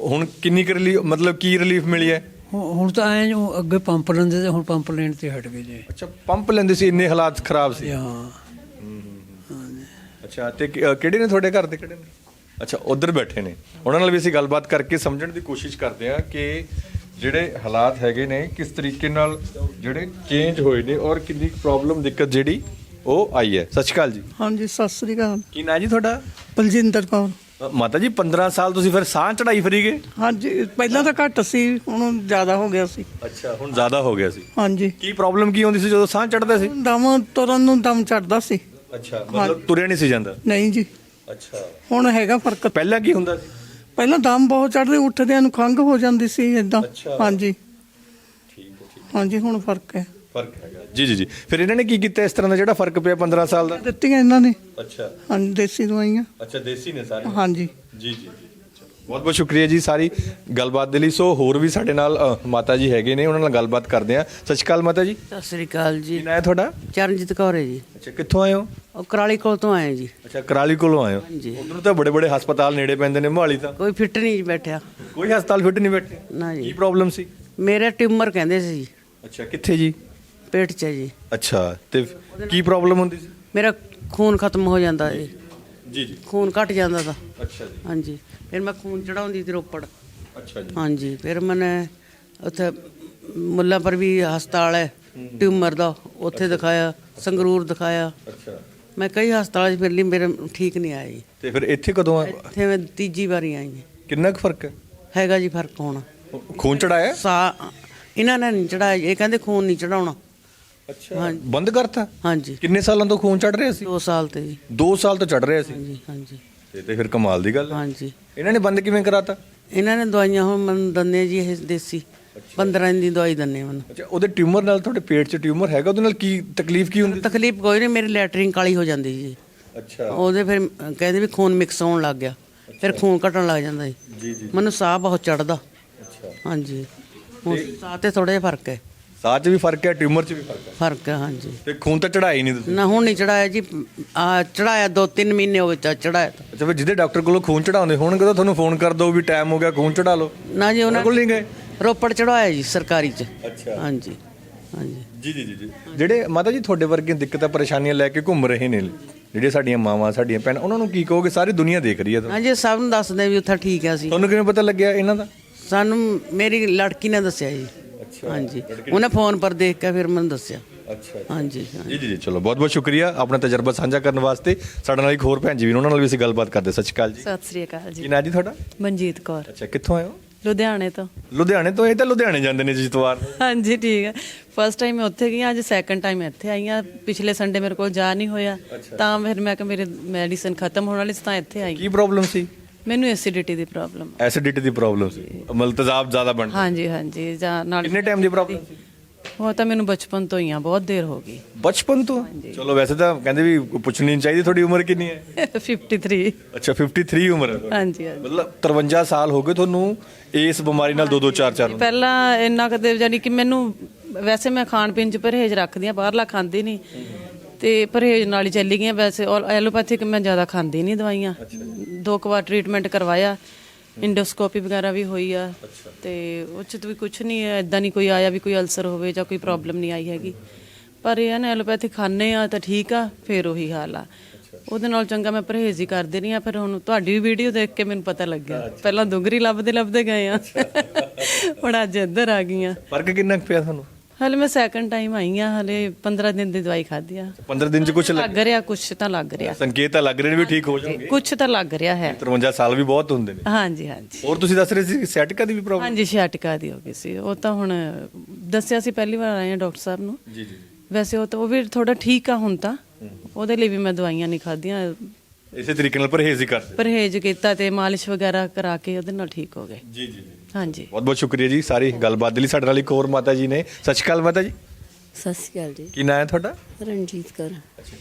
ਹੁਣ ਕਿੰਨੀ ਕੁ ਰਿਲੀਫ ਮਤਲਬ ਕੀ ਰਿਲੀਫ ਮਿਲੀ ਹੈ? ਹੁਣ ਹੁਣ ਤਾਂ ਐਂ ਜੋ ਅੱਗੇ ਪੰਪ ਲੈਂਦੇ ਤੇ ਹੁਣ ਪੰਪ ਲੈਣ ਤੇ ਹਟ ਗਏ ਜੀ। ਅੱਛਾ ਪੰਪ ਲੈਂਦੇ ਸੀ ਇੰਨੇ ਹਾਲਾਤ ਖਰਾਬ ਸੀ? ਹਾਂ। ਅੱਛਾ ਤੇ ਕਿ- ਅ, ਕਿਹੜੇ ਨੇ ਤੁਹਾਡੇ ਘਰ ਦੇ? ਕਿਹੜੇ ਨੇ? ਅੱਛਾ ਉਧਰ ਬੈਠੇ ਨੇ। ਉਹਨਾਂ ਨਾਲ ਵੀ ਅਸੀਂ ਗੱਲਬਾਤ ਕਰਕੇ ਸਮਝਣ ਦੀ ਕੋਸ਼ਿਸ਼ ਕਰਦੇ ਹਾਂ ਕਿ ਜਿਹੜੇ ਹਾਲਾਤ ਹੈਗੇ ਨੇ ਕਿਸ ਤਰੀਕੇ ਨਾਲ ਜਿਹੜੇ ਚੇਂਜ ਹੋਏ ਨੇ ਔਰ ਕਿੰਨੀ ਪ੍ਰੋਬਲਮ ਦਿੱਕਤ ਜਿਹੜੀ ਉਹ ਆਈ ਹੈ। ਸਤਿ ਸ਼੍ਰੀ ਅਕਾਲ ਜੀ। ਹਾਂਜੀ ਸਤਿ ਸ੍ਰੀ ਅਕਾਲ। ਕੀ ਨਾਂ ਜੀ ਤੁਹਾਡਾ? ਬਲਜਿੰਦਰ ਕੌਰ। ਮਾਤਾ ਜੀ 15 ਸਾਲ ਤੁਸੀਂ ਫਿਰ ਸਾਹ ਚੜਾਈ ਫਰੀਗੇ ਹਾਂਜੀ ਪਹਿਲਾਂ ਤਾਂ ਘੱਟ ਸੀ ਹੁਣ ਜ਼ਿਆਦਾ ਹੋ ਗਿਆ ਸੀ। ਅੱਛਾ ਹੁਣ ਜ਼ਿਆਦਾ ਹੋ ਗਿਆ ਸੀ। ਹਾਂਜੀ। ਕੀ ਪ੍ਰੋਬਲਮ ਕੀ ਹੁੰਦੀ ਸੀ ਜਦੋਂ ਸਾਹ ਚੜਦਾ ਸੀ? ਦਮ ਤੁਰਨ ਨੂੰ ਦਮ ਚੜਦਾ ਸੀ। ਅੱਛਾ ਮਤਲਬ ਤੁਰਿਆ ਨਹੀਂ ਸੀ ਜਾਂਦਾ? ਨਹੀਂ ਜੀ। ਅੱਛਾ। ਹੁਣ ਹੈਗਾ ਫ਼ਰਕ। ਪਹਿਲਾਂ ਕੀ ਹੁੰਦਾ ਸੀ? ਪਹਿਲਾਂ ਦਮ ਬਹੁਤ ਚੜਦੇ ਉੱਠਦਿਆਂ ਨੂੰ ਖੰਘ ਹੋ ਜਾਂਦੀ ਸੀ ਇਦਾਂ ਅੱਛਾ। ਹਾਂਜੀ। ਠੀਕ ਹੈ ਠੀਕ ਹਾਂਜੀ ਹੁਣ ਫ਼ਰਕ ਹੈ। ਫ਼ਰਕ ਹੈਗਾ। ਜੀ ਜੀ ਜੀ। ਫਿਰ ਇਹਨਾਂ ਨੇ ਕੀ ਕੀਤਾ ਇਸ ਤਰ੍ਹਾਂ ਦਾ ਜਿਹੜਾ ਫ਼ਰਕ ਪਿਆ 15 ਸਾਲ ਦਾ? ਦਿੱਤੀਆਂ ਇਹਨਾਂ ਨੇ। ਅੱਛਾ। ਹਾਂਜੀ ਦੇਸੀ ਦਵਾਈਆਂ। ਅੱਛਾ ਦੇਸੀ ਨੇ ਸਾਰੇ ਹਾਂਜੀ। ਜੀ ਜੀ। ਬਹੁਤ ਬਹੁਤ ਸ਼ੁਕਰੀਆ ਜੀ ਸਾਰੀ ਗੱਲਬਾਤ ਦੇ ਲਈ। ਸੋ ਹੋਰ ਵੀ ਸਾਡੇ ਨਾਲ ਅ, ਮਾਤਾ ਜੀ ਹੈਗੇ ਨੇ ਉਹਨਾਂ ਨਾਲ ਗੱਲਬਾਤ ਕਰਦੇ ਆ ਸਤਿ ਸ਼੍ਰੀ ਅਕਾਲ ਮਾਤਾ ਜੀ। ਸਤਿ ਸ੍ਰੀ ਅਕਾਲ ਜੀ। ਨਾਂ ਹੈ ਤੁਹਾਡਾ? ਚਰਨਜੀਤ ਕੌਰ ਹੈ ਜੀ। ਅੱਛਾ ਕਿੱਥੋਂ ਆਏ ਹੋ? ਉਹ ਕਰਾਲੀ ਕੋਲ ਤੋਂ ਆਏ ਜੀ। ਅੱਛਾ ਕਰਾਲੀ ਕੋਲੋਂ ਆਏ ਹੋ? ਹਾਂਜੀ। ਉਧਰ ਤਾਂ ਬੜੇ ਬੜੇ ਹਸਪਤਾਲ ਨੇੜੇ ਪੈਂਦੇ ਨੇ ਮੋਹਾਲੀ ਤਾਂ। ਕੋਈ ਫਿੱਟ ਨਹੀਂ ਜੀ ਬੈਠਿਆ। ਕੋਈ ਹਸਪਤਾਲ ਫਿੱਟ ਨਹੀਂ ਬੈਠੇ? ਨਾ ਕੀ ਜੀ ਪ੍ਰੋਬਲਮ ਸੀ? ਮੇਰੇ ਟਿਊਮਰ ਕਹਿੰਦੇ ਸੀ ਜੀ, ਅੱਛਾ ਕਿੱਥੇ ਜੀ? ਪੇਟ 'ਚ ਹੈ ਜੀ। ਅੱਛਾ ਤੇ ਕੀ ਪ੍ਰੋਬਲਮ ਹੁੰਦੀ ਸੀ? ਮੇਰਾ ਖੂਨ ਖਤਮ ਹੋ ਜਾਂਦਾ ਜੀ। ਜੀ ਜੀ। ਖੂਨ ਘਟ ਜਾਂਦਾ ਤਾਂ। ਅੱਛਾ ਜੀ। ਹਾਂਜੀ। ਫਿਰ ਮੈਂ ਖੂਨ ਚੜਾਉਂਦੀ ਸੀ ਰੋਪੜ। ਅੱਛਾ ਜੀ। ਹਾਂਜੀ। ਫਿਰ ਮੈਨੇ ਉੱਥੇ ਮੁੱਲਾਂਪੁਰ ਵੀ ਹਸਪਤਾਲ ਹੈ ਟਿਊਮਰ ਦਾ। ਉੱਥੇ ਦਿਖਾਇਆ ਸੰਗਰੂਰ ਦਿਖਾਇਆ। ਅੱਛਾ। ਮੈਂ ਕਈ ਹਸਪਤਾਲਾਂ 'ਚ ਫਿਰ ਲਈ ਮੇਰੇ ਠੀਕ ਨਹੀਂ ਆਇਆ ਜੀ। ਤੇ ਫਿਰ ਇੱਥੇ ਕਦੋਂ ਆ? ਇੱਥੇ ਮੈਂ ਤੀਜੀ ਵਾਰੀ ਆਈ ਹਾਂ। ਕਿੰਨਾ ਕੁ ਫ਼ਰਕ ਹੈ? ਹੈਗਾ ਜੀ ਫ਼ਰਕ ਹੁਣ। ਖੂਨ ਚੜਾਇਆ? ਸਾ ਇਹਨਾਂ ਨੇ ਨਹੀਂ ਚੜਾਇਆ। ਇਹ ਕਹਿੰਦੇ ਖੂਨ ਨਹੀਂ ਚੜਾਉਣਾ। ਅੱਛਾ। ਹਾਂਜੀ। ਬੰਦ ਕਰਤਾ? ਹਾਂਜੀ। ਕਿੰਨੇ ਸਾਲਾਂ ਤੋਂ ਖੂਨ ਚੜ ਰਿਹਾ ਸੀ? 2 ਸਾਲ ਤੇ ਜੀ। 2 ਸਾਲ ਤੋਂ ਚੜ ਰਿਹਾ ਸੀ? ਹਾਂਜੀ ਹਾਂਜੀ। ਤੇ ਤੇ ਫਿਰ ਕਮਾਲ ਦੀ ਗੱਲ ਹੈ। ਹਾਂਜੀ। ਇਹਨਾਂ ਨੇ ਬੰਦ ਕਿਵੇਂ ਕਰਾਤਾ? ਇਹਨਾਂ ਨੇ ਦਵਾਈਆਂ ਹੁਣ ਮੈਨੂੰ ਦੰਨੇ ਜੀ ਇਹ ਦੇਸੀ। 15 ਦਿਨ ਦੀ ਦਵਾਈ ਦੰਨੇ ਮੈਨੂੰ। ਅੱਛਾ ਉਹਦੇ ਟਿਊਮਰ ਨਾਲ ਤੁਹਾਡੇ ਪੇਟ 'ਚ ਟਿਊਮਰ ਹੈਗਾ? ਉਹਦੇ ਨਾਲ ਕੀ ਤਕਲੀਫ ਕੀ ਹੁੰਦੀ ਤਕਲੀਫ ਕੋਈ ਨਹੀਂ ਮੇਰੀ ਲੈਟਰਿੰਗ ਕਾਲੀ ਹੋ ਜਾਂਦੀ ਜੀ। ਅੱਛਾ। ਉਹਦੇ ਫਿਰ ਕਹਿੰਦੇ ਵੀ ਖੂਨ ਮਿਕਸ ਹੋਣ ਲੱਗ ਗਿਆ। ਫਿਰ ਖੂਨ ਘਟਣ ਲੱਗ ਜਾਂਦਾ ਜੀ ਜੀ ਜੀ। ਮੈਨੂੰ ਸਾਹ ਬਹੁਤ ਚੜਦਾ ਅੱਛਾ। ਹਾਂਜੀ। ਹੁਣ ਸਾਹ ਤੇ ਥੋੜਾ ਜਿਹਾ ਫ਼ਰਕ ਹੈ। ਸਾਹ 'ਚ ਵੀ ਫ਼ਰਕ ਹੈ ਟਿਊਮਰ 'ਚ ਵੀ ਫ਼ਰਕ ਹੈ? ਫ਼ਰਕ ਹੈ ਹਾਂਜੀ। ਤੇ ਖੂਨ ਤਾਂ ਚੜਾਈ ਨਹੀਂ ਤੁਸੀਂ? ਨਾ ਹੁਣ ਨਹੀਂ ਚੜਾਇਆ ਜੀ। ਆ ਚੜਾਇਆ 2-3 ਮਹੀਨੇ ਹੋ ਗਏ ਚੜਾਇਆ ਅੱਛਾ ਫਿਰ ਜਿਹਦੇ ਡਾਕਟਰ ਕੋਲੋਂ ਖੂਨ ਚੜਾਉਂਦੇ ਹੋਣਗੇ ਤਾਂ ਤੁਹਾਨੂੰ ਫੋਨ ਕਰ ਦੋ ਵੀ ਟਾਈਮ ਹੋ ਗਿਆ ਖੂਨ ਚੜਾ ਲਓ। ਨਾ ਜੀ ਉਹਨਾਂ ਕੋਲ ਨਹੀਂ ਗਏ? ਰੋਪੜ ਚੜਾਇਆ ਜੀ ਸਰਕਾਰੀ ਚ। ਅੱਛਾ। ਹਾਂਜੀ ਹਾਂਜੀ। ਜੀ ਜੀ ਜੀ ਜਿਹੜੇ ਮਾਤਾ ਜੀ ਤੁਹਾਡੇ ਵਰਗੀਆਂ ਦਿੱਕਤਾਂ ਪਰੇਸ਼ਾਨੀਆਂ ਲੈ ਕੇ ਘੁੰਮ ਰਹੇ ਨੇ ਜਿਹੜੀਆਂ ਸਾਡੀਆਂ ਮਾਵਾਂ ਸਾਡੀਆਂ ਭੈਣਾਂ ਉਹਨਾਂ ਨੂੰ ਕੀ ਕਹੋਗੇ? ਸਾਰੀ ਦੁਨੀਆ ਦੇਖ ਰਹੀ ਹੈ ਤੁਹਾਨੂੰ। ਹਾਂਜੀ ਸਭ ਨੂੰ ਦੱਸਦੇ ਵੀ ਉੱਥੇ ਠੀਕ ਆ ਸੀ ਤੁਹਾਨੂੰ ਕਿਵੇਂ ਪਤਾ ਲੱਗਿਆ ਇਹਨਾਂ ਦਾ? ਸਾਨੂੰ ਮੇਰੀ ਲੜਕੀ ਨੇ ਦੱਸਿਆ ਜੀ। ਹਾਂਜੀ। ਉਹਨੇ ਫੋਨ ਪਰ ਦੇਖ ਕੇ ਫਿਰ ਮੈਨੂੰ ਦੱਸਿਆ। ਅੱਛਾ ਹਾਂਜੀ ਹਾਂ। ਜੀ ਜੀ ਜੀ ਚਲੋ ਬਹੁਤ ਬਹੁਤ ਸ਼ੁਕਰੀਆ ਆਪਣਾ ਤਜਰਬਾ ਸਾਂਝਾ ਕਰਨ ਵਾਸਤੇ। ਸਾਡੇ ਨਾਲ ਇੱਕ ਹੋਰ ਭੈਣ ਜੀ ਵੀ ਨੇ, ਉਹਨਾਂ ਨਾਲ ਵੀ ਅਸੀਂ ਗੱਲਬਾਤ ਕਰਦੇ ਸਤਿ ਸ਼੍ਰੀ ਅਕਾਲ ਜੀ। ਸਤਿ ਸ੍ਰੀ ਅਕਾਲ ਕੀ ਜੀ ਨਾਂ ਜੀ ਤੁਹਾਡਾ? ਮਨਜੀਤ ਕੌਰ। ਅੱਛਾ ਕਿੱਥੋਂ ਆਏ ਹੋ? ਲੁਧਿਆਣੇ ਤੋਂ। ਲੁਧਿਆਣੇ ਤੋਂ? ਇਹ ਤਾਂ ਲੁਧਿਆਣੇ ਜਾਂਦੇ ਨੇ ਜਿਤਵਾਰ ਹਾਂਜੀ ਠੀਕ ਹੈ। ਫਸਟ ਟਾਈਮ ਮੈਂ ਉੱਥੇ ਗਈ ਹਾਂ, ਅੱਜ ਸੈਕੰਡ ਟਾਈਮ ਇੱਥੇ ਆਈ ਹਾਂ। ਪਿਛਲੇ ਸੰਡੇ ਮੇਰੇ ਕੋਲ ਜਾ ਨਹੀਂ ਹੋਇਆ। ਤਾਂ ਫਿਰ ਮੈਂ ਕਿ ਮੇਰੇ ਮੈਡੀਸਨ ਖਤਮ ਹੋਣ ਵਾਲੀ ਸੀ ਤਾਂ ਇੱਥੇ ਆਈ। ਕੀ ਪ੍ਰੋਬਲਮ ਸੀ? ਮੈਨੂੰ ਐਸਿਡਿਟੀ ਦੀ ਪ੍ਰੋਬਲਮ ਐਸਿਡਿਟੀ ਦੀ ਪ੍ਰੋਬਲਮ ਸੀ। ਮਤਲਬ ਤੇਜ਼ਾਬ ਜ਼ਿਆਦਾ ਬਣ ਹਾਂਜੀ ਹਾਂਜੀ ਜਾਂ ਨਾਲ ਕਿੰਨੇ ਟਾਈਮ ਦੀ ਪ੍ਰੋਬਲਮ ਸੀ? ਉਹ ਤਾਂ ਮੈਨੂੰ ਬਚਪਨ ਤੋਂ ਹੀ ਆ ਬਹੁਤ ਦੇਰ ਹੋ ਗਈ। ਬਚਪਨ ਤੋਂ? ਚਲੋ ਵੈਸੇ ਤਾਂ ਕਹਿੰਦੇ ਵੀ ਪੁੱਛਣੀ ਨਹੀਂ ਚਾਹੀਦੀ ਤੁਹਾਡੀ ਉਮਰ ਕਿੰਨੀ ਹੈ? 53 ਅੱਛਾ 53 ਉਮਰ ਹੈ। ਹਾਂਜੀ ਹਾਂਜੀ। ਮਤਲਬ 53 ਸਾਲ ਹੋ ਗਏ ਤੁਹਾਨੂੰ ਇਸ ਬਿਮਾਰੀ ਨਾਲ 2 2 4 4 ਪਹਿਲਾਂ ਇੰਨਾ ਕਦੇ ਜਾਨੀ ਕਿ ਮੈਨੂੰ ਵੈਸੇ ਮੈਂ ਖਾਣ ਪੀਣ ਚ ਪਰਹੇਜ਼ ਰੱਖਦੀ ਆ ਬਾਹਰਲਾ ਖਾਂਦੀ ਨਹੀਂ ਤੇ ਪਰਹੇਜ਼ ਨਾਲ ਹੀ ਚੱਲੀ ਗਈਆਂ ਵੈਸੇ ਐਲੋਪੈਥਿਕ ਮੈਂ ਜ਼ਿਆਦਾ ਖਾਂਦੀ ਨਹੀਂ ਦਵਾਈਆਂ। ਦੋ ਕੁ ਵਾਰ ਟ੍ਰੀਟਮੈਂਟ ਕਰਵਾਇਆ। ਇੰਡੋਸਕੋਪੀ ਵਗੈਰਾ ਵੀ ਹੋਈ ਆ। ਤੇ ਉਹ ਚ ਤਾਂ ਵੀ ਕੁਝ ਨਹੀਂ ਹੈ। ਇਦਾਂ ਨਹੀਂ ਕੋਈ ਆਇਆ ਵੀ ਕੋਈ ਅਲਸਰ ਹੋਵੇ ਜਾਂ ਕੋਈ ਪ੍ਰੋਬਲਮ ਨਹੀਂ ਆਈ ਹੈਗੀ। ਪਰ ਇਹ ਆ ਨਾ ਐਲੋਪੈਥਿਕ ਖਾਣੇ ਆ ਤਾਂ ਠੀਕ ਆ ਫਿਰ ਉਹੀ ਹਾਲ ਆ। ਉਹਦੇ ਨਾਲ ਚੰਗਾ ਮੈਂ ਪਰਹੇਜ਼ ਹੀ ਕਰਦੇ ਰਹੀ ਆ ਫਿਰ ਹੁਣ ਤੁਹਾਡੀ ਵੀਡੀਓ ਦੇਖ ਕੇ ਮੈਨੂੰ ਪਤਾ ਲੱਗਿਆ। ਪਹਿਲਾਂ ਦੁਗਰੀ ਲੱਭਦੇ ਲੱਭਦੇ ਗਏ ਆ। ਹੁਣ ਅੱਜ ਇੱਧਰ ਆ ਗਈਆਂ ਫ਼ਰਕ ਕਿੰਨਾ ਕੁ ਪਿਆ ਤੁਹਾਨੂੰ? ਹਲੇ ਮੈਂ ਸੈਕੰਡ ਟਾਈਮ ਆਈ ਆ ਹਲੇ 15 ਦਿਨ ਦੀ ਦਵਾਈ ਖਾਧੀ ਆ। 15 ਦਿਨ ਚ ਕੁਝ ਲੱਗ ਰਿਹਾ ਕੁਛ ਤਾਂ ਲੱਗ ਰਿਹਾ। ਸੰਕੇਤ ਤਾਂ ਲੱਗ ਰਹੇ ਨੇ ਵੀ ਠੀਕ ਹੋ ਜਾਣਗੇ। ਕੁਛ ਤਾਂ ਲੱਗ ਰਿਹਾ ਹੈ। 53 ਸਾਲ ਵੀ ਬਹੁਤ ਹੁੰਦੇ ਨੇ। ਹਾਂਜੀ ਹਾਂਜੀ। ਹੋਰ ਤੁਸੀਂ ਦੱਸ ਰਹੇ ਸੀ ਸੈਟਿਕਾ ਦੀ ਵੀ ਪ੍ਰੋਬਲਮ ਹਾਂਜੀ ਛਾਟਕਾ ਦੀ ਹੋ ਗਈ ਸੀ। ਉਹ ਤਾਂ ਹੁਣ ਦੱਸਿਆ ਸੀ ਪਹਿਲੀ ਵਾਰ ਆਏ ਆ ਡਾਕਟਰ ਸਾਹਿਬ ਨੂੰ। ਜੀ ਜੀ ਵੈਸੇ ਉਹ ਤਾਂ ਉਹ ਵੀ ਥੋੜਾ ਠੀਕ ਆ ਹੁਣ ਤਾਂ। ਉਹਦੇ ਲਈ ਵੀ ਮੈਂ ਦਵਾਈਆਂ ਨਹੀਂ ਖਾਧੀਆਂ। ਇਸੇ ਤਰੀਕੇ ਨਾਲ ਪਰਹੇਜ਼ ਹੀ ਕਰਦੇ ਪਰਹੇਜ਼ ਕੀਤਾ ਤੇ ਮਾਲਿਸ਼ ਵਗੈਰਾ ਕਰਾ ਕੇ ਉਹਦੇ ਨਾਲ ਠੀਕ ਹੋ ਗਏ। ਜੀ ਜੀ। ਹਾਂਜੀ। ਬਹੁਤ ਬਹੁਤ ਸ਼ੁਕਰੀਆ ਜੀ ਸਾਰੀ ਗੱਲਬਾਤ ਦੇ ਲਈ। ਸਾਡੇ ਨਾਲ ਇੱਕ ਹੋਰ ਮਾਤਾ ਜੀ ਨੇ। ਸਤਿ ਸ਼੍ਰੀ ਅਕਾਲ ਮਾਤਾ ਜੀ। ਸਤਿ ਸ਼੍ਰੀ ਅਕਾਲ ਜੀ। ਕੀ ਨਾਂ ਹੈ ਤੁਹਾਡਾ? ਰਣਜੀਤ ਕੌਰ।